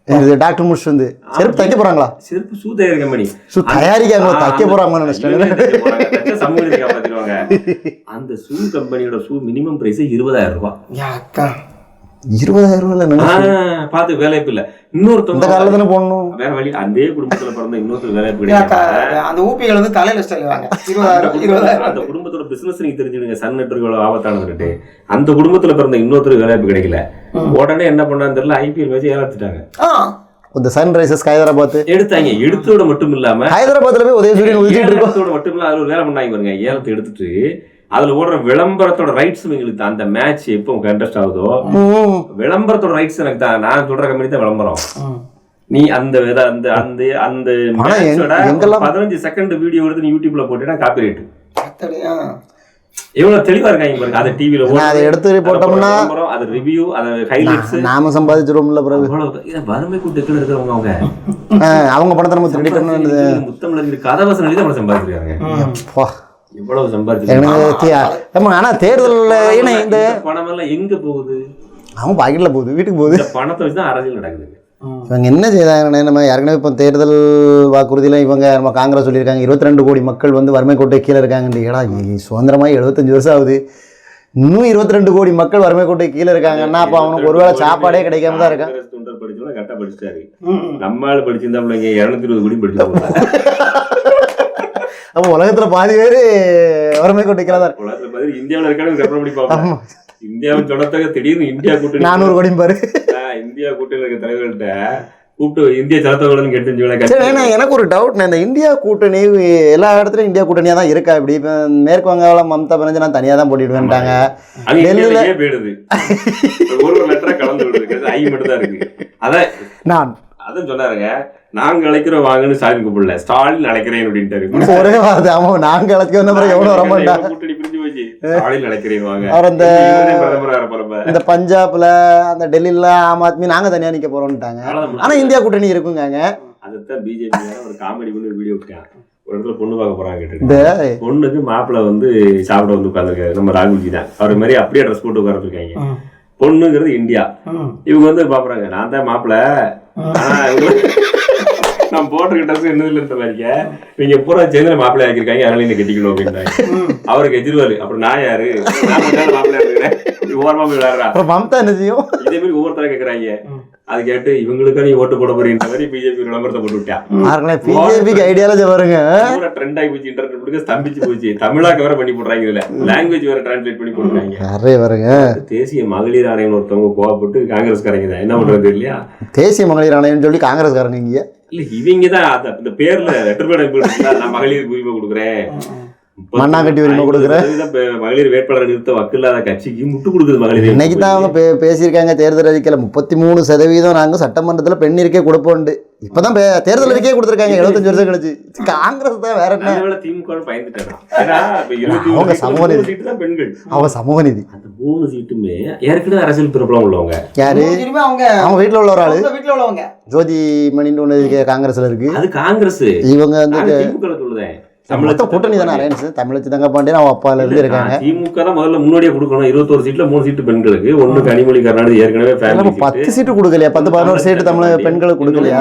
இது டாக்டர் முடிச்சு வந்து செருப்பு தைக்க போறாங்களா? செருப்பு ஷூ தயாரிக்கிற கம்பெனி. சு தயாரிக்காங்களா தைக்க போறாங்கன்னு நினைச்சிட்டேன் அந்த ஷூ கம்பெனியோட ஷூ மினிமம் பிரைஸ் இருபதாயிரம் ரூபாய். யா அக்கா. இருபதாயிரம் ரூபாய் பாத்து வேலைப்பு இல்ல. இன்னொருத்தவங்க காலில் தானே போடணும்? வேற வழி அதே குடும்பத்துல பிறந்த இன்னொருத்தர் வேலைப்பு கிடைக்காம. அந்த ஊப்பிகள் வந்து தலையில வச்சுருவாங்க அந்த இருபதாயிரம் குடும்பத்தோட பிசினஸ் நீங்க தெரிஞ்சுடுங்க சன் நெட்வொர்க் ஆபத்தானதுட்டு அந்த குடும்பத்துல பிறந்த இன்னொருத்தருக்கு வேலைப்பு கிடைக்கல. உடனே என்ன பண்ணான்னு தெரியல ஐபிஎல் மேட்ச் ஏலாத்துட்டாங்க இந்த சன்ரைசர்ஸ் ஹைதராபாத் எடுத்தாங்க. எடுத்தோட மட்டும் இல்லாம ஹைதராபாத்ல போய் உதயசூரியன் உதிச்சிட்டு இருக்கோம். மட்டும் வேலை பண்ணாங்க பாருங்க. ஏலத்தை எடுத்துட்டு அதுல ஓடுற விளம்பரத்தோட ரைட்ஸ் எங்களுக்கு அந்த மேட்ச் எப்போ கண்டஸ்ட் ஆகுதோ. விளம்பரத்தோட ரைட்ஸ் எனக்கு தான். நான் சொல்ற கம்பெனி தான் விளம்பரம். நீ அந்த அந்த அந்த அந்த பதினஞ்சு செகண்ட் வீடியோ எடுத்து நீ யூடியூப்ல போட்டீங்கன்னா காப்பி ரைட் அத்தாடி ஆ எவ்வளவு தெளிவா இருக்காங்க பாருங்க. அதை டிவில அதை எடுத்து போட்டோம்னா அது ரிவ்யூ அது ஹைலைட்ஸ் நாம அவ்வளவு இதை வறுமை கூட்டத்தில் இருக்கிறவங்க அவங்க. அவங்க பணத்தை நம்ம திருடி பண்ணு முத்தமிழ் கதவசம் எழுதி அவங்க சம்பாதிச்சிருக்காங்க எவ்வளவு சம்பாதிச்சிருக்காங்க எனக்கு தே- ஆமா, ஆனா தேர்தல்ல இந்த பணம் எல்லாம் எங்க போகுது? அவன் பாக்கெட்ல போகுது வீட்டுக்கு போகுது. இந்த பணத்தை வச்சு தான் அரசியல் நடக்குது. இவங்க என்ன செய்தாங்கன்னு நம்ம ஏற்கனவே இப்போ தேர்தல் வாக்குறுதியில் இவங்க நம்ம காங்கிரஸ் சொல்லியிருக்காங்க இருபத்தி ரெண்டு கோடி மக்கள் வந்து வறுமை கோட்டை கீழே இருக்காங்கன்னு. ஏடா சுதந்திரமாகி எழுபத்தஞ்சு வருஷம் ஆகுது. இன்னும் இருபத்தி ரெண்டு கோடி மக்கள் வறுமை கோட்டை கீழே இருக்காங்கன்னா அப்போ அவனுக்கு ஒருவேளை சாப்பாடே கிடைக்காம தான் இருக்கான். நம்ம ஆளு படிச்சிருந்தா பிள்ளைங்க இருநூத்தி இருபது கோடி படிச்சிருப்பாங்க அப்போ உலகத்துல பாதி பேர் வறுமை கீழே தான் இந்தியாவுல ஆமா. இந்தியாவின் தொடர்த்தக திடீர்னு இந்தியா கூட்டணி நானூறு கோடியும் பாரு. இந்தியா கூட்டணியில் இருக்க தலைவர்கள்ட்ட கூப்பிட்டு இந்திய ஜனத்தோடு கேட்டு எனக்கு ஒரு டவுட் இந்த இந்தியா கூட்டணி எல்லா இடத்துலயும் இந்தியா கூட்டணியா தான் இருக்கா? இப்படி இப்போ மேற்கு வங்காளம் மம்தா பானர்ஜி நான் தனியா தான் போட்டிடுவேன்ட்டாங்க டெல்லியில- போயிடுது. ஒரு ஒரு லெட்டரா கலந்து விடுது. ஐ மட்டும் தான் இருக்கு. அதான் நான் அதான் சொன்னாருங்க நாங்க அழைக்கிறோம் வாங்கன்னு ஸ்டாலின் கூப்பிடல ஸ்டாலின் அழைக்கிறேன் அப்படின்ட்டாரு ஒரே [LAUGHS] வார்த்தை அவன் நாங்க அழைச்சி வந்த பிறகு எவ்வளோ வர மாட்டான். எங்க கூட்டணி பிரிஞ்சு போச்சு. ஸ்டாலின் அழைக்கிறேன் வாங்க. அவர் அந்த இந்த பஞ்சாப்ல அந்த டெல்லியில ஆம் ஆத்மி நாங்க தனியா நிக்க போறோம்ட்டாங்க ஆனா இந்தியா கூட்டணி இருக்குங்காங்க. அதைத்தான் பிஜேபி ஒரு காமெடி பண்ணி ஒரு வீடியோ விட்டான். ஒரு இடத்துல பொண்ணு பார்க்க போறாங்க பொண்ணுக்கு மாப்பிள்ளை வந்து சாப்பிட வந்து உட்காந்துருக்காரு நம்ம ராகுல்ஜி தான். அவர் மாதிரி அப்படியே ட்ரெஸ் போட்டு உட்காந்துருக்காங்க. பொண்ணுங்கிறது இந்தியா. இவங்க வந்து பாக்குறாங்க நான் தான் மாப்பிள்ள. நான் போட்டிருக்க ட்ரெஸ் என்னதுல இருந்த மாதிரிக்க இவங்க பூரா சேர்ந்து மாப்பிள்ளை ஆக்கியிருக்காங்க. அதனால என்ன கட்டிக்கணும் அப்படின்றாங்க. அவருக்கு எதிர்வாரு அப்புறம் நான் யாரு? மாப்பிள்ளை ஓரமா போய் விளையாடுறா. மம்தா என்ன செய்யும்? இதே மாதிரி ஒவ்வொருத்தர கேக்குறாங்க. அது கேட்டு இவங்களுக்கா நீ ஓட்டு போட போறீங்க மாதிரி பிஜேபி விளம்பரத்தை போட்டு விட்டா. பிஜேபிக்கு ஐடியாலஜி வருங்க. ட்ரெண்ட் ஆகி போச்சு இன்டர்நெட் முழுக்க ஸ்தம்பிச்சு போச்சு. தமிழாக்க வேற பண்ணி போடுறாங்க இதுல. லாங்குவேஜ் வேற டிரான்ஸ்லேட் பண்ணி போடுறாங்க நிறைய வருங்க. தேசிய மகளிர் ஆணையம் ஒருத்தவங்க கோவப்பட்டு காங்கிரஸ்காரங்க தான். என்ன பண்றது இல்லையா தேசிய மகளிர் ஆணையம்னு சொல்லி காங்கிரஸ்காரங்க இங்க. இல்ல இவங்க தான் அந்த இந்த பேர்ல லெட்டர் பேட் நான் மகளிருக்கு உரிமை கொடுக்குறேன். மண்ணாங்கட்டி உரிமை கொடுக்குற. மகளிர் வேட்பாளர் நிறுத்த வக்கில்லாத கட்சிக்கு முட்டு கொடுக்குது மகளிர் இன்னைக்கு தான் அவங்க பே பேசியிருக்காங்க தேர்தல் அறிக்கையில் முப்பத்தி மூணு சதவீதம் நாங்கள் சட்டமன்றத்தில் பெண் இருக்கே கொடுப்போம்ண்டு இப்போ தான் தேர்தல் அறிக்கையே கொடுத்துருக்காங்க எழுபத்தஞ்சு வருஷம் கழிச்சு. காங்கிரஸ் தான் வேற என்ன? திமுக அவங்க சமூக நீதி. பெண்கள். அவங்க சமூக நீதி. அந்த மூணு சீட்டுமே ஏற்கனவே அரசியல் பிறப்புலம் உள்ளவங்க. யாரு? அவங்க அவங்க வீட்டில் உள்ள ஒரு ஆளு. வீட்டுல உள்ளவங்க. ஜோதி மணின்னு ஒன்று இருக்கு காங்கிரஸ்ல இருக்கு. அது காங்கிரஸ். இவங்க வந்து திமுக மொத்தம் கூட்டணி தானே அலையன்ஸ்? தமிழச்சி தங்க பாண்டியன் அவன் அப்பால இருந்து இருக்காங்க. திமுக தான் முதல்ல முன்னாடியே கொடுக்கணும். இருபத்தோரு சீட்ல மூணு சீட்டு பெண்களுக்கு. ஒண்ணு கனிமொழி கருணாநிதி ஏற்கனவே பத்து சீட்டு கொடுக்கலையா? பத்து பதினோரு சீட்டு தமிழ் பெண்களுக்கு கொடுக்கலையா?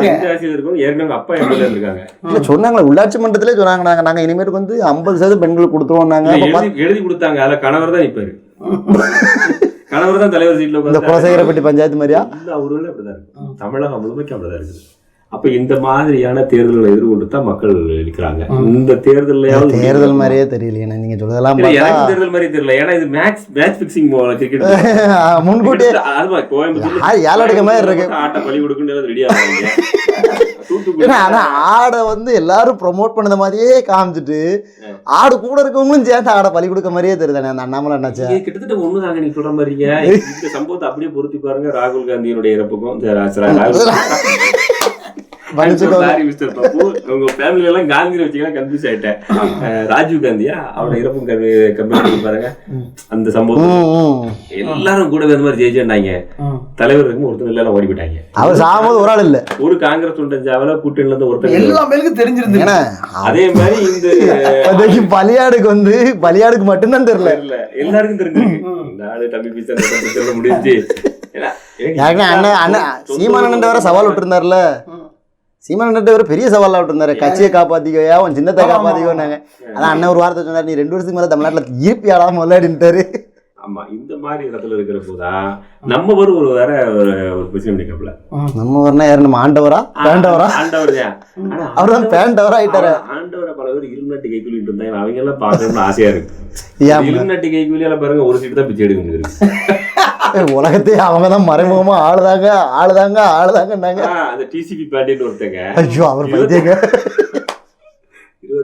இருக்கும் ஏற்கனவே அப்பா எம்எல்ஏ இருக்காங்க. இல்ல சொன்னாங்களே உள்ளாட்சி மன்றத்திலே சொன்னாங்க நாங்க நாங்க இனிமேட்டு வந்து ஐம்பது சதவீதம் பெண்களுக்கு கொடுத்துருவோம் நாங்க எழுதி கொடுத்தாங்க. அதுல கணவர் தான் நிப்பாரு. கணவர் தான் தலைவர் சீட்ல இந்த குலசேகரப்பட்டி பஞ்சாயத்து மாதிரியா? அப்படிதான் இருக்கு. தமிழகம் முழுமைக்கும் அப்படிதான் இருக்குது. அப்ப இந்த மாதிரியான தேர்தல்களை எதிர்கொண்டு தான் மக்கள் இருக்கிறாங்க. இந்த தேர்தலையாவது தேர்தல் மாதிரியே நீங்க சொல்றதெல்லாம் இல்ல, பார்த்தா எனக்கு தேர்தல் மாதிரி தெரியல. ஏன்னா இது மேட்ச் மேட்ச் பிக்சிங் கிரிக்கெட் முன்கூட்டியே அதுவா கோயம்புத்தூர்ல யார் ஏழடுக்க மாதிரி இருக்கு? ஆட்ட பலி கொடுக்குன்னு ரெடி ஆவாங்க [LAUGHS] தூத்துக்குடி ஏன்னா ஆனா ஆடை வந்து எல்லாரும் ப்ரோமோட் பண்ணத மாதிரியே காமிச்சிட்டு ஆடு கூட இருக்கவங்களும் சேர்ந்து ஆடை பலி கொடுக்க மாதிரியே தெரியுதானே அந்த அண்ணாமலை அண்ணாச்சா. கிட்டத்தட்ட ஒண்ணுதாங்க நீ சொல்ற மாதிரிங்க. [LAUGHS] இந்த சம்பவத்தை அப்படியே பொருத்தி பாருங்க. ராகுல் காந்தியினுடைய இறப்புக்கும் ராகுல். சாரி மிஸ்டர் பப்பு உங்க ஃபேமிலி எல்லாம் காந்தி வச்சுக்கலாம் கன்ஃபியூஸ் ஆயிட்டேன். ராஜீவ் காந்தியா? அவரோட இறப்பும் கம்பெனி பாருங்க. அந்த சம்பவம். எல்லாரும் கூட இந்த மாதிரி ஜெயிச்சுட்டாங்க தலைவர் இருக்கும் ஒருத்தர் எல்லாம் ஓடி போயிட்டாங்க அவர் சாகும்போது ஒரு ஆள் இல்ல. ஒரு காங்கிரஸ் தொண்டன் சாவல கூட்டணில இருந்து ஒருத்தர் எல்லா பேருக்கும் அதே மாதிரி இந்த பலியாடுக்கு வந்து பலியாடுக்கு மட்டும்தான் தெரியல. இல்ல எல்லாருக்கும் தெரிஞ்சிருக்கு. ஆளு தம்பி பீசா சொல்ல முடிஞ்சு ஏன்னா, அண்ணன் அண்ணன் சீமானண்ட வேற சவால் விட்டுருந்தாருல. சீமானண்ட வேற பெரிய சவாலா விட்டுருந்தாரு கட்சியை காப்பாத்திக்கோயா? உன் சின்னத்தை காப்பாத்திக்கோனாங்க அதான் அண்ணன் ஒரு வார்த்தை சொன்னார் நீ ரெண்டு வருஷத்துக்கு மேல தமிழ்நாட்டுல இருப்பி ஆடாம முதலாடிட்டாரு ஆமா இந்த மாதிரி இடத்துல இருக்கிற போதா நம்ம ஒரு ஒரு வேற ஒரு ஒரு பிரச்சனை பண்ணிக்கப்பல நம்ம வரனா யாரு நம்ம ஆண்டவரா? பேண்டவரா? ஆண்டவர் தான். ஆனா அவர் தான் பேண்டவரா ஆயிட்டாரு. ஆண்டவரை பல பேர் இருநாட்டி கைக்கூலிட்டு இருந்தாங்க அவங்க எல்லாம் பார்க்கணும்னு ஆசையா இருக்கு. ஏன் இருநாட்டி கைக்கூலியால பாருங்க ஒரு சீட்டு தான் பிச்சை எடுக்க முடியுது உலகத்தையே அவங்க தான் மறைமுகமா ஆளுதாங்க ஆளுதாங்க ஆளுதாங்கன்னாங்க. அந்த டிசிபி பேண்டின்னு ஒருத்தங்க. ஐயோ அவர் பைத்தியங்க.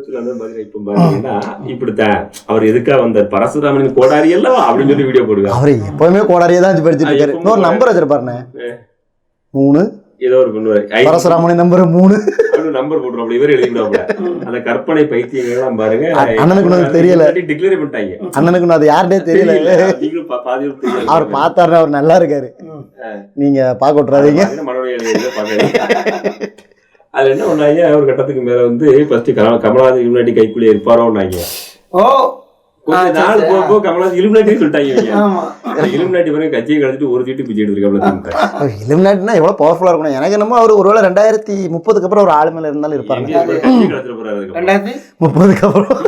இப்ப பாத்தீங்கன்னா இப்படித்தான். அவர் எதுக்காக வந்தார்? பரசுராமனின் கோடாரி எல்லாம் அப்படின்னு சொல்லி வீடியோ போடுவாங்க அவர் எப்பவுமே கோடாரியே தான் படிச்சுட்டு இருக்காரு. இன்னொரு நம்பர் வச்சிருப்பாருண்ணே. மூணு. ஏதோ ஒரு பண்ணுவாரு பரசுராமணி நம்பர் மூணு. நம்பர் இவர் எழுதிவிடாப்ல அந்த கற்பனை பைத்தியங்கள் எல்லாம் பாருங்க அண்ணனுக்கு தெரியல. டிக்ளேர் பண்ணிட்டாங்க. அண்ணனுக்கு அது யாருன்னே தெரியல. அவர் பார்த்தாருன்னா அவர் நல்லா இருக்காரு. நீங்க பார்க்க விட்டுறாதீங்க. பாத்தீங்கன்னா அதுல என்ன பண்ணாங்க? ஒரு கட்டத்துக்கு மேல வந்து ஃபர்ஸ்ட் கமலாதி முன்னாடி கைக்குள்ளே இருப்பாரோன்னாங்க. ஓ கொஞ்ச நாள். போக போக இலுமினாட்டி சொல்லிட்டாங்க இலுமினாட்டி கட்சியை கழிச்சிட்டு ஒரு சீட்டு பிச்சை எடுத்துருக்காப்ல இலுமினாட்டினா எவ்வளவு பவர்ஃபுல்லா இருக்கணும் எனக்கு என்னமோ அவர் ஒருவேளை ரெண்டாயிரத்தி முப்பதுக்கு அப்புறம் ஒரு ஆளுமையில இருந்தாலும். ரெண்டாயிரத்தி முப்பதுக்கு அப்புறம்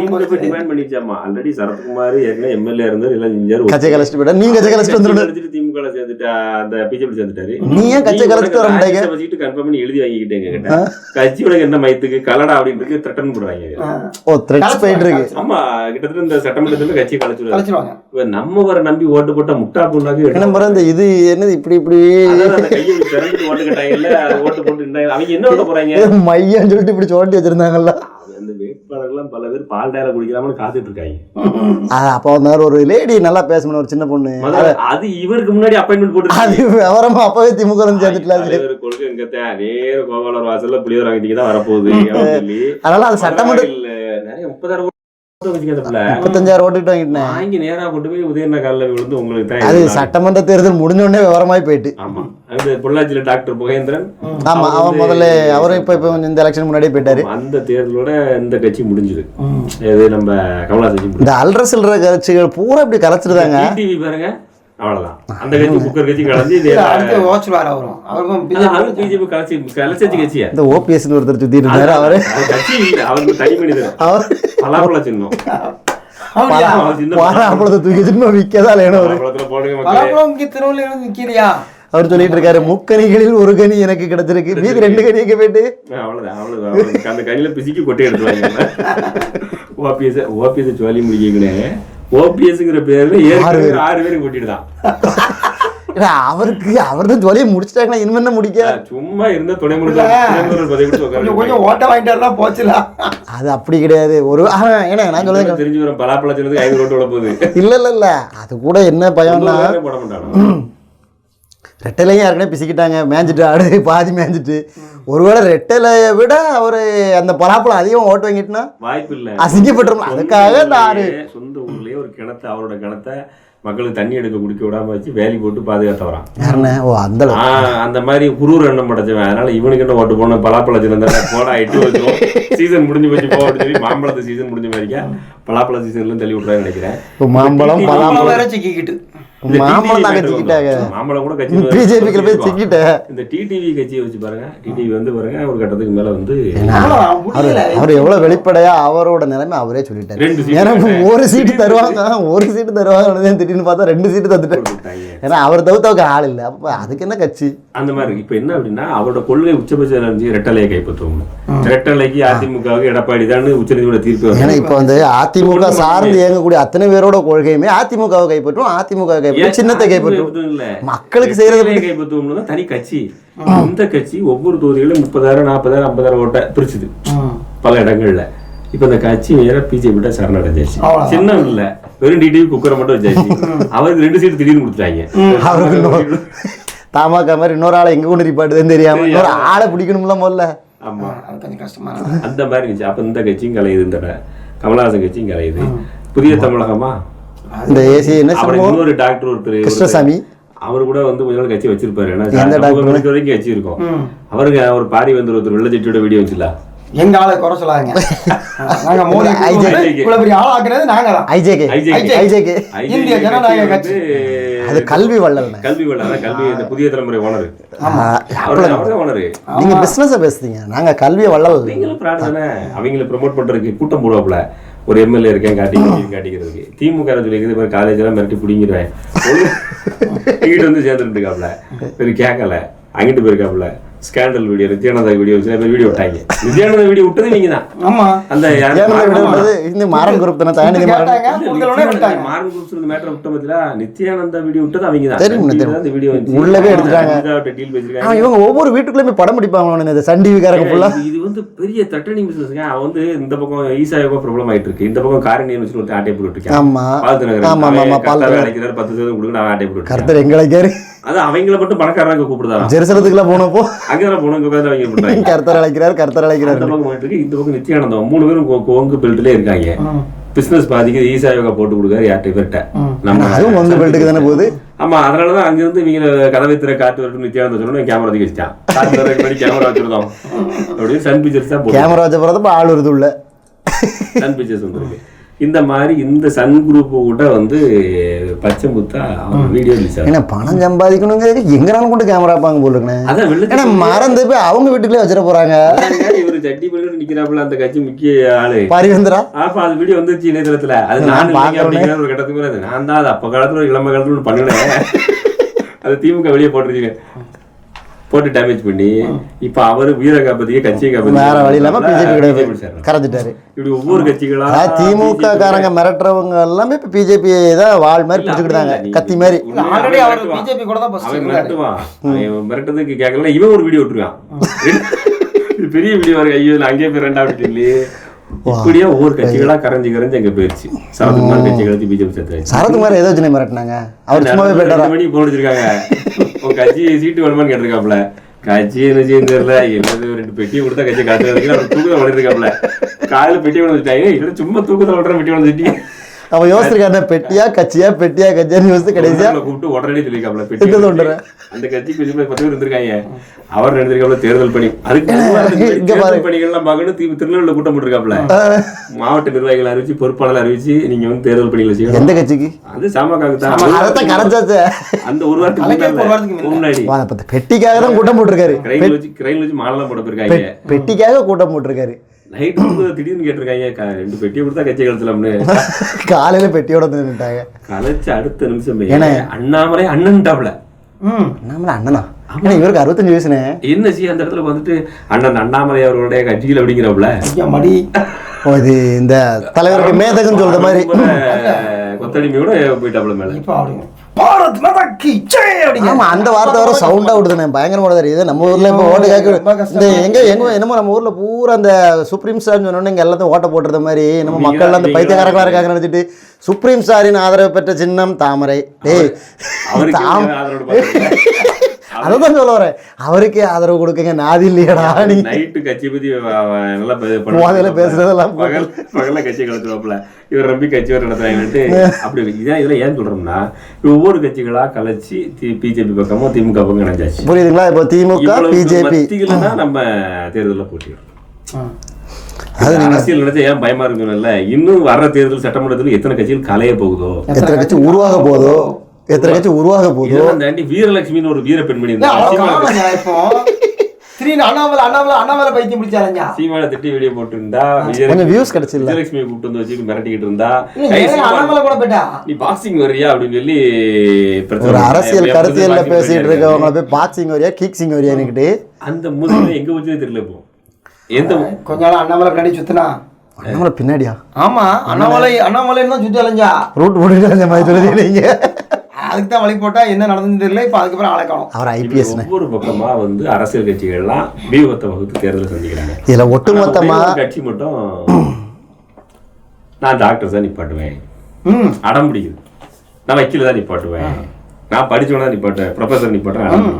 திமுக பண்ணிச்சாமா. already சரத்குமார் ஏற்கனவே MLA இருந்தாரு, எல்லாம் செஞ்சாரு. கழிச்சிட்டு போயிட்டா நீங்க கழிச்சிட்டு கட்சி கழிச்சிட்டு திமுக ல சேர்ந்துட்டா, அந்த ல சேர்ந்துட்டாரு. நீ ஏன் நீங்க கழிச்சிட்டு வர சீட்டு confirm பண்ணி எழுதி வாங்கிக்கிட்டீங்க. கட்சியோட என்ன மயத்துக்கு கலடா அப்படின்னு threaten பண்றாங்க. ஓ த்ரெட்ஸ் போயிட்டு இருக்கு ஆமா, கிட்டத்தட்ட இந்த சட்டமன்றத்துல கலைச்சிடுவாரு. கலைச்சிருவாங்க. இப்ப நம்ம வர நம்பி ஓட்டு போட்டா முட்டா புண்ணாக்கு என்ன இந்த இது என்னது இப்படி இப்படி? திறந்துட்டு ஓட்டு கேட்டாங்கல்ல, அதை ஓட்டு போட்டு. அவங்க என்ன பண்ண போறாங்க? மையன்னு சொல்லிட்டு இப்படி சோட்டி வச்சிருந்தாங்கல்ல. அந்த வேட்பாளர்கள்லாம் பல பேர் பால் டயரை குடிக்கலாம்னு காத்துட்டு இருக்காங்க. அப்போ வந்தாரு ஒரு லேடி நல்லா பேசணும் ஒரு சின்ன பொண்ணு. அது இவருக்கு முன்னாடி அப்பாயின்மெண்ட் போட்டு அது விவரமா அப்பவே திமுக தலைவர் கொள்கை எங்கத்தான் நேரு கோபாலர் வாசல்ல புளியோர் தான் வரப்போகுது அதனால அது சட்டமன்ற இல்ல, நிறைய முப்பதாயிரம் முப்பத்தஞ்சாயிரம் ஓட்டுக்கிட்டு வாங்கிட்டேன். வாங்கி நேரா கொண்டு போய் உதயநா காலில் விழுந்து உங்களுக்கு தான் அது இது சட்டமன்ற தேர்தல் முடிஞ்ச உடனே விவரமாய் போயிட்டு. ஆமா. அது பொள்ளாச்சியில டாக்டர் புகேந்திரன். ஆமா அவர் முதல்ல அவரும் இப்ப இப்ப இந்த எலெக்ஷன் முன்னாடியே போயிட்டாரு. அந்த தேர்தலோட இந்த கட்சி முடிஞ்சது. இது நம்ம கமலா இந்த அல்ற சில்லற கட்சிகள் பூரா இப்படி கலைச்சிருந்தாங்க டிவி பாருங்க. அவ்வளவுதான். அந்த கட்சி குக்கர் கட்சி கலந்து அடுத்து ஓச்சுவார் அவரும் அவருக்கும் பிஜேபி பிஜேபி கலைச்சி கலைச்சி கட்சியா. இந்த ஓபிஎஸ் ஒருத்தர் சுத்திட்டு இருந்தாரு அவரு. கட்சி இல்ல அவருக்கு தனி மனிதர். அவர் பலாப்பழ சின்னம். சின்ன திருவள்ளுவர் சொல்லிட்டு இருக்காரு முக்கணிகளில் ஒரு கனி எனக்கு கிடைச்சிருக்கு. மீதி ரெண்டு கனி எங்க போயிட்டு? அவ்வளவுதான். அந்த கனியில பிசிக்கி கொட்டை எடுத்துவாங்க ஓபிஎஸ் ஓபிஎஸ் சொல்லி முடிக்கணும் ஓபிஎஸ்ங்கிற பேர்ல ஏற்கனவே ஆறு பேரும் கொட்டிட்டு அவருக்கு அவர் தான் ஜொலியை முடிச்சிட்டாங்களா இனிமே என்ன முடிக்க? சும்மா இருந்த துணை கொஞ்சம் ஓட்ட வாங்கிட்டாருன்னா போச்சுல. அது அப்படி கிடையாது. ஒரு ஏன்னா நான் சொல்லுங்க தெரிஞ்சு வரும். பலாப்பழத்திலிருந்து ஐநூறு ரோட்டு விட போகுது. இல்ல இல்ல இல்ல. அது கூட என்ன பயம்னா ரெட்டலையும் யாருக்குனே பிசிக்கிட்டாங்க. மேய்ஞ்சிட்டு ஆடு பாதி மேய்ஞ்சிட்டு ஒருவேளை ரெட்டலையை விட அவர் அந்த பலாப்பழம் அதிகம் ஓட்டு வாங்கிட்டுனா வாய்ப்பு இல்ல அசிங்கப்பட்டுரும்? அதுக்காக இந்த ஆடு. சொந்த ஊர்லயே ஒரு கிணத்தை அவரோட கிணத்தை மக்களுக்கு தண்ணி எடுக்க குடிக்க விடாம வச்சு வேலி போட்டு பாதுகாத்து வரான் யாருண்ணே? ஓ அந்த அந்த மாதிரி குரூர் எண்ணம் படைச்சவன். அதனால இவனுக்கு என்ன ஓட்டு போன பலாப்பழத்தில் இருந்தா போடா எட்டு வச்சிரும் சீசன் முடிஞ்சு போச்சு போ அப்படின்னு சொல்லி மாம்பழத்து சீசன் முடிஞ்ச மாதிரிக்கா பலாப்பழ சீசன்ல தள்ளி விட்றான்னு நினைக்கிறேன். மாம்பழம் பலாப்பழம். சிக்கிக்கிட்டு. மாம்பழம் TTV தாங்க மேட்டர் சிக்கிட்டாங்க. வந்தோம். மாம்பழம் கூட கட்சி பிஜேபிக்கு போய் சிக்கிட்டேன். இந்த டிடிவி கட்சியை வச்சு பாருங்க. டிடிவி வந்து பாருங்க ஒரு கட்டத்துக்கு மேல வந்து அவர் எவ்வளவு வெளிப்படையா அவரோட நிலைமை அவரே சொல்லிட்டாரு. எனக்கு ஒரு சீட்டு தருவாங்க ஒரு சீட்டு தருவாங்க திடீர்னு பார்த்தா ரெண்டு சீட்டு தந்துட்டாரு. கொடுத்துட்டாங்க. ஏன்னா அவர் தவிர்த்தவங்க ஆள் இல்லை. அப்ப அதுக்கு என்ன கட்சி? அந்த மாதிரி இருக்கு. இப்ப என்ன அப்படின்னா அவரோட கொள்கை உச்சபட்ச இருந்துச்சு ரெட்டலையை கைப்பற்றுவோம். ரெட்டலைக்கு அதிமுகவுக்கு எடப்பாடி தான் உச்சநீதிமன்ற தீர்ப்பு ஏன்னா. இப்போ வந்து அதிமுக சார்ந்து இயங்கக்கூடிய அத்தனை பேரோட கொள்கையுமே அதிமுகவை கைப்பற்றும் அதிமுக கைப்பற்றும் சின்னத்தை கைப்பற்றும். கைப்பற்றும் இல்ல. மக்களுக்கு செய்யறது கைப்பற்றுவோம்னு தான் கட்சி. இந்த கட்சி ஒவ்வொரு தொகுதியிலும் முப்பதாயிரம் நாற்பதாயிரம் ஐம்பதாயிரம் ஓட்ட பிரிச்சுது. பல இடங்கள்ல. இப்ப இந்த கட்சி வேற பிஜேபி கிட்ட சரணடைஞ்சாச்சு. சின்னம் இல்ல. வெறும் டிடிவி குக்கரை மட்டும் வச்சாச்சு அவருக்கு ரெண்டு சீட்டு திடீர்னு கொடுத்துட்டாங்க. அவருக்கு இன்னொரு தமாக மாதிரி இன்னொரு ஆளை எங்க கொண்டு நிப்பாட்டுதுன்னு தெரியாம இன்னொரு ஆளை பிடிக்கணும்ல முதல்ல. ஆமா. அது கொஞ்சம் கஷ்டமா. அந்த மாதிரி இருந்துச்சு. அப்ப இந்த கட்சியும் கலையுது இந்த கமலஹாசன் கட்சியும் கலையுது. புதிய தமிழகமா? இந்த ஏசி என்ன இன்னொரு டாக்டர் ஒருத்தர் கிருஷ்ணசாமி. அவர் கூட வந்து கொஞ்ச நாள் கட்சி வச்சிருப்பாரு. ஏன்னா வரைக்கும் கட்சி இருக்கும். அவருக்கு ஒரு பாரி வந்து ஒருத்தர் வெள்ள சட்டியோட வீடியோ வச்சுல எங்க ஆளை குறை சொல்லாதீங்க. நாங்க மோடி. [LAUGHS] இவ்வளவு பெரிய ஆளாக்குனது நாங்க தான். ஐஜேகே. ஐஜேகே. இந்திய ஜனநாயக கட்சி. அது கல்வி வள்ளல்ண்ணே கல்வி வல்ல அதான் கல்வி இந்த புதிய தலைமுறை ஓனர். அவர் ஓனர் நீங்க பிசினஸ் பேசுறீங்க. நாங்க கல்வி வள்ளல் நீங்களும் பிராட் தானே. அவங்கள ப்ரொமோட் பண்றதுக்கு கூட்டம் போடுவாப்புல. ஒரு எம்எல்ஏ இருக்கேன் காட்டி காட்டிக்கிறதுக்கு. திமுக சொல்லிக்கிறது மாதிரி காலேஜ் எல்லாம் மிரட்டி பிடிங்கிடுவேன். வீட்டு [LAUGHS] வந்து சேர்ந்துட்டு இருக்காப்ல. சரி கேட்கல அங்கிட்டு போயிருக்காப்ல. ஸ்கேண்டல் வீடியோ நித்யானந்தா வீடியோ சில பேர் வீடியோ விட்டாங்க. நித்யானந்தா வீடியோ விட்டது நீங்க தான் ஆமா. அந்த இந்த குரூப். தானே விட்டாங்க. மாறன் groups இந்த matter விட்ட பத்தில நித்யானந்தா வீடியோ விட்டது அவங்க தான் தெரியும், இந்த வீடியோ. உள்ளவே எடுத்துட்டாங்க. வச்சிருக்காங்க. இவங்க ஒவ்வொரு வீட்டுக்குள்ளேயுமே படம் பிடிப்பாங்க இந்த சன் டிவிக்காரங்க ஃபுல்லா இது- வந்து பெரிய தட்டனிங் பிசினஸ்ங்க அவன் வந்து இந்த பக்கம் ஈசா யோகா ப்ராப்ளம் ஆயிட்டு இருக்கு. இந்த பக்கம் காரணியம் வச்சு ஒரு ஆட்டை போட்டு இருக்கேன். ஆமா. ஆமா, ஆமா, நகர். அழைக்கிறாரு பத்து சதவீதம் கொடுக்க நான் ஆட்டை போட்டு கருத்தர் எங்களை கேரு. அது அவங்கள மட்டும் பணக்காரங்க கூப்பிடுதாராம் ஜெருசலத்துக்குலாம் போனப்போ அங்கே போனவங்க உட்காந்து அவங்க பண்றாங்க கருத்தர் அழைக்கிறார் கருத்தர் அழைக்கிறார். பக்கம் போயிட்டு இந்த பக்கம் நித்யானந்தம் மூணு பேரும் கொங்கு பெல்ட்லயே இருக்காங்க. பிசினஸ் பாதிக்குது ஈசா யோகா போட்டு கொடுக்காரு யார்கிட்ட இவர்கிட்ட. நம்ம அதுவும் வந்து பெல்ட்டுக்கு தானே போகுது? ஆமா அதனாலதான் அங்க இருந்து இவங்க கதவை திற காட்டு வரட்டும் நித்யானந்த சொன்னோம் கேமரா தூக்கி வச்சுட்டான். காட்டு வரதுக்கு முன்னாடி கேமரா வச்சிருந்தோம். அப்படின்னு சன் பிக்சர்ஸ் தான் கேமரா வச்ச பிறகு ஆள் வருது உள்ள. சன் பிக்சர்ஸ் வந்திருக்கு. இந்த மாதிரி இந்த சன் குரூப் கூட வந்து பச்சை முத்தா அவங்க வீடியோ ரிலீஸ் ஏன்னா பணம் சம்பாதிக்கணுங்கிறதுக்கு எங்கனாலும் கொண்டு கேமரா பாங்க போல ஏன்னா மறந்து போய் அவங்க வீட்டுக்குள்ளே வச்சிட போறாங்க. இவரு சட்டி பண்ணிட்டு நிக்கிறாப்புல அந்த கட்சி முக்கிய ஆளு. பரிவேந்திரா? அப்ப அது வீடியோ வந்துச்சு இணையதளத்துல. அது நான். அப்படிங்கிற ஒரு கட்டத்துக்கு நான் தான் அது அப்ப காலத்துல இளம காலத்துல பண்ணினேன். அது திமுக வெளியே போட்டுருச்சுங்க போட்டு டேமேஜ் பண்ணி இப்ப அவரு வீர காப்பதிக்கு கட்சியை காப்பதி வேற வழி இல்லாம பிஜேபி. கரைஞ்சிட்டாரு. இப்படி ஒவ்வொரு கட்சிகளா திமுக காரங்க மிரட்டுறவங்க எல்லாமே இப்ப பிஜேபி தான் வாள் மாதிரி பிடிச்சிக்கிட்டாங்க கத்தி மாதிரி. பிஜேபி கூட தான் அவன் மிரட்டுவான். அவன் மிரட்டதுக்கு கேட்கல இவன் ஒரு வீடியோ விட்டுருவான் இது பெரிய வீடியோ இருக்கு ஐயோ அங்கேயே போய் ரெண்டாவது சொல்லி இப்படியே ஒவ்வொரு கட்சிகளா கரைஞ்சு கரைஞ்சு அங்க போயிருச்சு. சரத்குமார் கட்சி கழிச்சு பிஜேபி சேர்த்து சரத்குமார் ஏதோ சின்ன மிரட்டினாங்க. அவர் சும்மாவே போயிட்டாரா? மணிக்கு போன் வச்சிருக்காங்க. கட்சி சீட்டு வேணுமான்னு கேட்டிருக்காப்ல கட்சி என்ன செய்யும் தெரியல. என்னது ரெண்டு பெட்டியை கொடுத்தா கட்சி காட்டுறதுக்கு அவர் தூக்கத்தை வளர்ந்துருக்காப்ல காலையில பெட்டி கொண்டு வந்துட்டாங்க இல்ல சும்மா தூக்கத்தை வளர்ற பெட்டி கொண்டு வந்துட்டீங்க அவன் யோசிச்சிருக்காரு பெட்டியா கட்சியா பெட்டியா கட்சியான்னு யோசிச்சு கடைசியா கூப்பிட்டு உடனே சொல்லிருக்காப்ல பெட்டி. அந்த கட்சிக்கு பேர் பத்து பேர் இருந்திருக்காங்க. அவர் நடந்திருக்காப்ல தேர்தல் பணி. அதுக்கு முன்னாடி இந்த இங்க பாரு. தேர்தல் பணிகள்லாம் பார்க்கணும் தீ- திருநெல்வேலியில கூட்டம் போட்டிருக்காப்ல மாவட்ட நிர்வாகிகள் அறிவிச்சு பொறுப்பாளர் அறிவிச்சு நீங்க வந்து தேர்தல் பணிகளை செய்யணும். எந்த கட்சிக்கு? அது சாமக்காக அதைத்தான் கரைச்சாச்சு. அந்த ஒரு வாரத்துக்கு முன்னாடி. பெட்டிக்காக தான் கூட்டம் போட்டிருக்காரு. கிரைன் வச்சு கிரைன் வச்சு மாலைலாம் போட போயிருக்காங்க. பெட்டிக்காக கூட்டம் போட்டிருக்காரு. நைட் திடீர்னு கேட்டிருக்காங்க ரெண்டு பெட்டியை கொடுத்தா கட்சி கழிச்சலாம்னு காலையில பெட்டியோட வந்து நின்னுட்டாங்க கலைச்சு அடுத்த நிமிஷம் ஏன்னா? அண்ணாமலை அண்ணன்ட்டாப்ல ம். நம்மள அண்ணனா? ஏன்னா இவருக்கு அறுபத்தஞ்சு வயசுனே. என்ன செய்ய அந்த இடத்துல வந்துட்டு அண்ணன் அண்ணாமலை அவர்களுடைய கட்சியில் அப்படிங்கிறப்பல மடி. இது இந்த தலைவருக்கு மேதகன்னு சொல்ற மாதிரி. கொத்தடிமையோட போயிட்டாப்ல மேல. இப்போ பாரத் மாதா கி ஜெய் அப்படிங்க ஆமா அந்த வார்த்தை வர சவுண்டா விடுதுண்ணே. பயங்கரமா வருது இது நம்ம ஊர்ல இப்போ ஓட்டு கேட்க இந்த எங்க எங்க என்னமோ நம்ம ஊர்ல பூரா அந்த சுப்ரீம் ஸ்டார் சொன்னோன்னே இங்க எல்லாத்தையும் ஓட்ட போட்டுறது மாதிரி நம்ம மக்கள் அந்த பைத்தியக்காரங்களா இருக்காங்க நினைச்சிட்டு சுப்ரீம் ஸ்டாரின் ஆதரவு பெற்ற சின்னம் தாமரை. டேய் அவருக்கு தாம் ஆதரவு பாத்தீங்களா? அதை தான் சொல்ல வரேன். அவருக்கே ஆதரவு கொடுக்குங்க நாதி இல்லையடா நீ. நைட்டு கட்சி பத்தி நல்லா பேசுறதெல்லாம் பகல் பகல்ல கட்சி கலத்துவாப்புல இவர் நம்பி கட்சி வர நடத்துறாங்கன்ட்டு அப்படி இதான் இதெல்லாம் ஏன் சொல்றோம்னா ஒவ்வொரு கட்சிகளா கலைச்சு பிஜேபி பக்கமும் திமுக பக்கம் இணைஞ்சாச்சு. புரியுதுங்களா? இப்போ திமுக பிஜேபி. தான் நம்ம தேர்தலில் போட்டிடுறோம் அரசியல் நினைச்சா ஏன் பயமா இருக்குன்னு இன்னும் வர்ற தேர்தல் சட்டமன்றத்தில் எத்தனை கட்சிகள் கலைய போகுதோ? எத்தனை கட்சி உருவாக போதோ எத்தனை கட்சி உருவாக தாண்டி வீரலட்சுமின்னு ஒரு வீர பெண்மணி இப்போ திடீர்னு அண்ணாமலை அண்ணாமலை அண்ணாமலை பைத்தியம் பிடிச்சாருங்க. சீமானை திட்டி வெளியே போட்டு இருந்தா கொஞ்சம் views கிடைச்சுல்ல? விஜயலட்சுமியை கூப்பிட்டு வந்து வச்சுட்டு மிரட்டிக்கிட்டு இருந்தா. இல்ல, "ஏய், ஏன் சீமான், அண்ணாமலை கூட போயிட்டா? நீ பாக்ஸிங் வர்றியா அப்படின்னு சொல்லி ஒரு. அரசியல் கருத்தியல்ல பேசிட்டு வர்றியா? இருக்கவங்கள போய் பாக்ஸிங் வரியா கிக்ஸிங் வரியான்னுக்கிட்டு அந்த முதல்ல எங்க வச்சுனே தெரியல இப்போ. எந்த கொஞ்ச நாள் அண்ணாமலை பின்னாடி சுத்தினா. நம்மள பின்னாடியா? ஆமா அண்ணாமலை அண்ணாமலை தான் சுத்தி அலைஞ்சா. ரூட் போட்டுட்டு அந்த மாதிரி சொல்லுது நீங்க அதுக்கு தான் வழி போட்டா என்ன நடந்துன்னு தெரியல. இப்ப அதுக்கப்புறம் ஆளை காணோம். அவர் ஐபிஎஸ் ஒவ்வொரு பக்கமா வந்து அரசியல் கட்சிகள்லாம் வியூகத்தை வகுத்து தேர்தலை சந்திக்கிறாங்க. இதுல ஆனா ஒட்டுமொத்தமா ஒரே ஒரு கட்சி மட்டும் நான் டாக்டர் தான் நிப்பாட்டுவேன். ம். அடம் பிடிக்குது. நான் வக்கீல் தான் நிப்பாட்டுவேன். நான் படிச்சவன தான் நிப்பாட்டுவேன். ப்ரொஃபஸர் பிடிக்குது.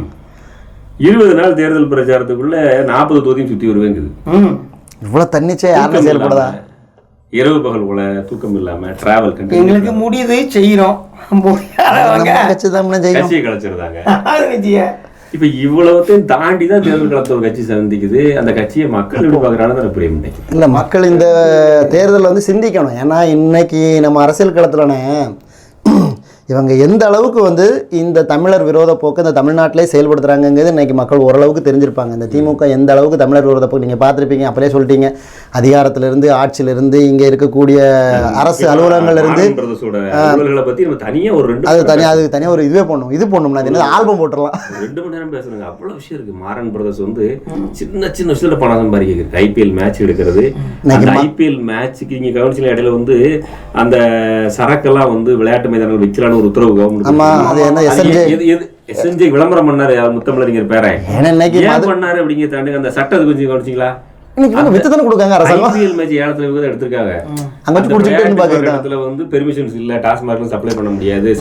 இருபது நாள் தேர்தல் பிரச்சாரத்துக்குள்ள நாற்பது தொகுதியும் சுத்தி வருவேங்குது. இவ்வளவு தன்னிச்சே யாருன்னு தூக்கம் செயல்படுதா இல்லாம, இரவு பகல் போல தூக்கம் இல்லாம டிராவல் எங்களுக்கு முடியுது செய்யறோம். கட்சியை கலைச்சிருந்தாங்க. இப்ப இவ்வளவுத்தையும் தாண்டி தான் தேர்தல் களத்தை ஒரு கட்சி சந்திக்குது. அந்த கட்சியை மக்கள் எப்படி பாக்குறான்னு தான் புரிய முடியும் இல்ல மக்கள் இந்த தேர்தல் வந்து சிந்திக்கணும். ஏன்னா இன்னைக்கு நம்ம அரசியல் களத்துலனே இவங்க எந்த அளவுக்கு வந்து இந்த தமிழர் விரோத போக்கு இந்த தமிழ்நாட்டிலே செயல்படுத்துறாங்கங்கிறது இன்னைக்கு மக்கள் ஓரளவுக்கு தெரிஞ்சிருப்பாங்க. இந்த திமுக எந்த அளவுக்கு தமிழர் விரோத போக்கு நீங்கள் பார்த்துருப்பீங்க அப்படியே சொல்லிட்டீங்க. அதிகாரத்திலிருந்து ஆட்சியிலிருந்து இங்கே இருக்கக்கூடிய அரசு அலுவலகங்கள்ல இருந்து பத்தி நம்ம தனியா ஒரு ரெண்டு அது தனியாக அது தனியாக ஒரு இதுவே பண்ணும் இது பண்ணும்னா என்ன ஆல்பம் போட்டுடலாம் ரெண்டு மணி நேரம் பேசுறாங்க அவ்வளவு விஷயம் இருக்கு. மாறன் பிரதர்ஸ் வந்து சின்ன சின்ன விஷயத்துல பணம் சம்பாதிக்கிறது ஐபிஎல் மேட்ச் எடுக்கிறது. ஐபிஎல் மேட்ச்சுக்கு இங்க கவனிச்சில இடையில வந்து அந்த சரக்கெல்லாம் வந்து விளையாட்டு மைதானங்கள் விற்கலான்னு ஒரு உத்தரவு கவர்மெண்ட் ஆமா, அது என்ன SNJ? எஸ்என்ஜே விளம்பரம் பண்ணாரு யார் முத்தமிழறிஞர் பேரை பண்ணாரு அப்படிங்கிற தாண்டி அந்த சட்டத்தை கொஞ்சம் கவனிச்சிங்களா? இன்னைக்கு இவங்க வித்து தானே கொடுக்காங்க அரசாங்கம்? ஐபிஎல் மேட்ச் ஏலத்துல தான் எடுத்திருக்காங்க. அங்க வச்சு குடிச்சிட்டு விளையாட்டு இடத்துல வந்து பெர்மிஷன்ஸ் இல்ல டாஸ்மார்க்ல சப்ளை பண்ண முடியாது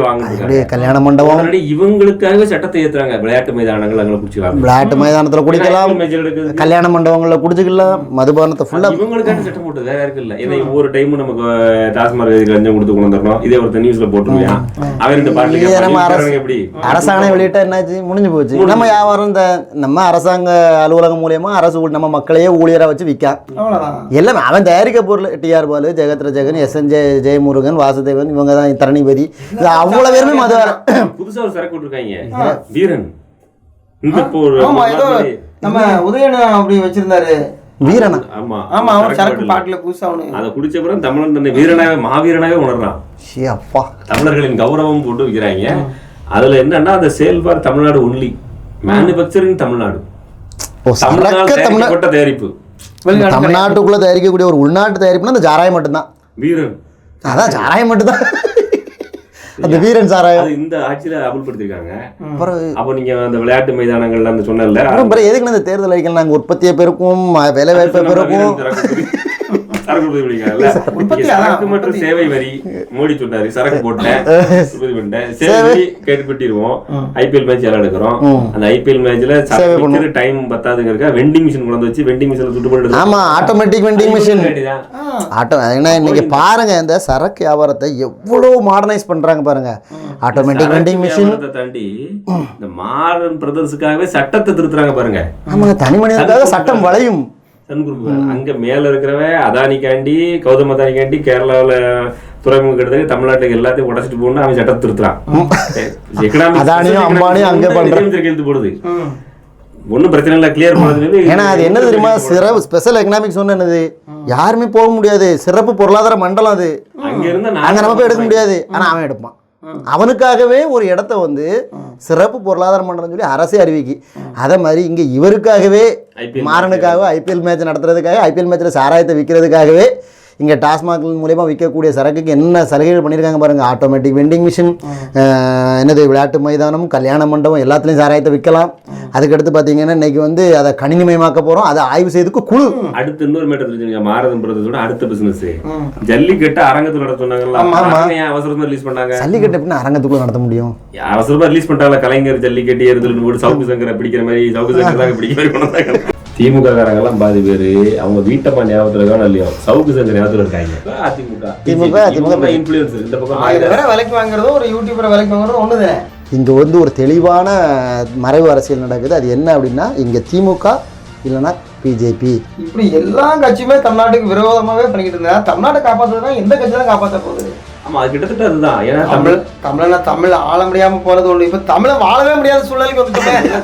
வாங்கிட்டு அப்படியே கல்யாண மண்டபம். உடனடி இவங்களுக்காகவே சட்டத்தை ஏத்துறாங்க. விளையாட்டு மைதானங்கள் அங்கே குடிச்சுக்கலாம். விளையாட்டு மைதானத்துல குடிக்கலாம். கல்யாண மண்டபங்கள்ல குடிச்சுக்கலாம். மதுபானத்தை ஃபுல்லா இவங்களுக்கான சட்டம் போட்டு வேற யாருக்கு இல்ல. ஏன்னா ஒவ்வொரு டைமும் நமக்கு டாஸ்மார்க் லஞ்சம் கொடுத்து கொண்டு வந்துடணும். இதே ஒருத்தர் நியூஸ்ல போட்டுருவியா அவன் நம்ம அரசு- கேட்பாங்க எப்படி? அரசாணை வெளியிட்டா என்னாச்சு? முடிஞ்சு போச்சு. நம்ம வியாபாரம் இந்த நம்ம அரசாங்க அலுவலகம் மூலியமா அரசு நம்ம மக்களையே ஊழியரா வச்சு விற்கான் எல்லாமே அவன் தயாரிக்க பொருள். டிஆர் பாலு ஜெகத்ர ஜெகன் எஸ் என் ஜெய ஜெயமுருகன் வாசுதேவன் இவங்க தான் தரணிபதி. இது அவ்வளவு பேருமே மது புதுசா ஒரு சரக்கு விட்டுருக்காங்க. வீரன். நம்ம உதயணன் அப்படி வச்சிருந்தாரு. வீரனா? ஆமா. ஆமா அவன் சரக்கு பாட்டில். புதுசா ஒண்ணு. அதை குடிச்ச பிறகு தமிழன் தன்னை வீரனாவே மாவீரனாவே உணர்றான். அப்பா. தமிழர்களின் கௌரவம் போட்டு வைக்கிறாங்க. அதுல என்னன்னா அந்த sale for Tamil Nadu only. Manufacturing Tamil Nadu. சரக்க தயாரிப்பு. தமிழ்நாட்டுக்குள்ள தயாரிக்கக்கூடிய ஒரு உள்நாட்டு தயாரிப்புனா அந்த சாராயம் மட்டும்தான். வீரன். அதான் சாராயம் மட்டும்தான். அந்த வீரன் சாராயம். அது இந்த ஆட்சியில அமல்படுத்திருக்காங்க அப்போ நீங்க அந்த விளையாட்டு மைதானங்கள்ல அந்த சொன்னல அப்புறம் எதுக்கு இந்த தேர்தல் அறிக்கையில் நாங்கள் உற்பத்தியை பெருக்கும் வேலை வாய்ப்பை பெருக்கும். சரக்கு உற்பத்தி. மற்றும். சேவை வரி மோடி சொன்னாரு சரக்கு போட்டேன் சேவை கேட்டு கட்டிடுவோம் ஐபிஎல் மேட்ச் எல்லாம் எடுக்கிறோம். அந்த ஐபிஎல் மேட்ச்ல டைம் பத்தாதுங்கிறக்க வெண்டிங் மிஷின் கொண்டு வச்சு வெண்டிங் மிஷின்ல துட்டு போட்டு ஆமா ஆட்டோமேட்டிக் வெண்டிங் மிஷின். ஆட்டோ ஏன்னா இன்னைக்கு பாருங்க இந்த சரக்கு வியாபாரத்தை எவ்வளவு மாடர்னைஸ் பண்றாங்க பாருங்க. ஆட்டோமேட்டிக் வெண்டிங் மிஷின் தாண்டி இந்த மாடர்ன் பிரதர்ஸுக்காகவே சட்டத்தை திருத்துறாங்க பாருங்க. ஆமாங்க தனி மனிதனுக்காக சட்டம் வளையும். அங்க மேல இருக்கிறவன் அதானிக்காண்டி கௌதம் அதானிக்காண்டி கேரளாவுல துறைமுகம் கிட்டத்தட்ட தமிழ்நாட்டுக்கு எல்லாத்தையும் உடச்சிட்டு போகணும் அவன் சட்டத்தை திருத்துறான். போடுது. ஒண்ணும் பிரச்சனை இல்ல கிளியர் பண்ணது ஏன்னா அது என்ன தெரியுமா? சிறப்பு ஸ்பெஷல் எக்கனாமிக்ஸ் ஒன்று என்னது? யாருமே போக முடியாது. சிறப்பு பொருளாதார மண்டலம் அது. அங்க இருந்த அங்க நம்ம போய் எடுக்க முடியாது. ஆனா அவன் எடுப்பான். அவனுக்காகவே ஒரு இடத்த வந்து சிறப்பு பொருளாதார மண்டலம் சொல்லி அரசே அறிவிக்கி. அதே மாதிரி இங்க இவருக்காகவே மாறனுக்காக ஐபிஎல் மேட்ச் நடத்துறதுக்காக ஐபிஎல் மேட்ச்ல சாராயத்தை விற்கிறதுக்காகவே இங்கே டாஸ்மாக் மூலயமா விற்கக்கூடிய சரக்குக்கு என்ன சலுகைகள் பண்ணியிருக்காங்க பாருங்கள் ஆட்டோமேட்டிக் வெண்டிங் மிஷின் என்னது விளையாட்டு மைதானம் கல்யாண மண்டபம் எல்லாத்துலேயும் சாராயத்தை விற்கலாம். அதுக்கடுத்து பார்த்தீங்கன்னா இன்னைக்கு வந்து அதை கணினிமயமாக்க போகிறோம் அதை ஆய்வு செய்துக்கு குழு. அடுத்து இன்னொரு மேட்டர் தெரிஞ்சுங்க மாரதம் பிரதத்தோட அடுத்த பிசினஸ் ஜல்லிக்கட்டு அரங்கத்துல நடத்த சொன்னாங்கல்ல. ஆமா, ஆமா. அரங்க ஏன் அவசரமா ரிலீஸ் பண்ணாங்க? ஜல்லிக்கட்டு எப்படின்னா அரங்கத்துக்குள்ள நடத்த முடியும். அவசரமா ரிலீஸ் பண்ணிட்டாங்க கலைஞர் ஜல்லிக்கட்டு எருதுல சவுக்கு சங்கரை பிடிக்கிற மாதிரி சவுக்கு சங்கர் தாங்க பிடிக்கிற மாதிரி திமுக காரங்க எல்லாம் பாதி பேரு அவங்க வீட்டப்பா ஞாபகத்துல இருக்கானோ இல்லையோ? சவுக்கு சங்கர் ஞாபகத்துல இருக்காங்க. அதிமுக. திமுக, திமுக. இன்ஃபுளுசர் இந்த பக்கம் ஆயிரம் பேரை விலைக்கு வாங்குறதும் ஒரு யூடியூபரை விலைக்கு வாங்குறதும் ஒண்ணுதானே இங்கே வந்து ஒரு தெளிவான மறைவு அரசியல் நடக்குது. அது என்ன அப்படின்னா இங்கே திமுக இல்லைன்னா பிஜேபி. இப்படி எல்லா கட்சியுமே தமிழ்நாட்டுக்கு விரோதமாவே பண்ணிக்கிட்டு இருந்தா தமிழ்நாட்டை காப்பாத்துறதுனா எந்த கட்சி தான் காப்பாற்ற போகுது. ஆமா அது கிட்டத்தட்ட அதுதான். ஏன்னா தமிழ் தமிழ் தமிழனா தமிழ் ஆள முடியாம போறது ஒண்ணு. இப்ப தமிழ வாழவே முடியாத சூழ்நிலைக்கு வந்துட்டோமே.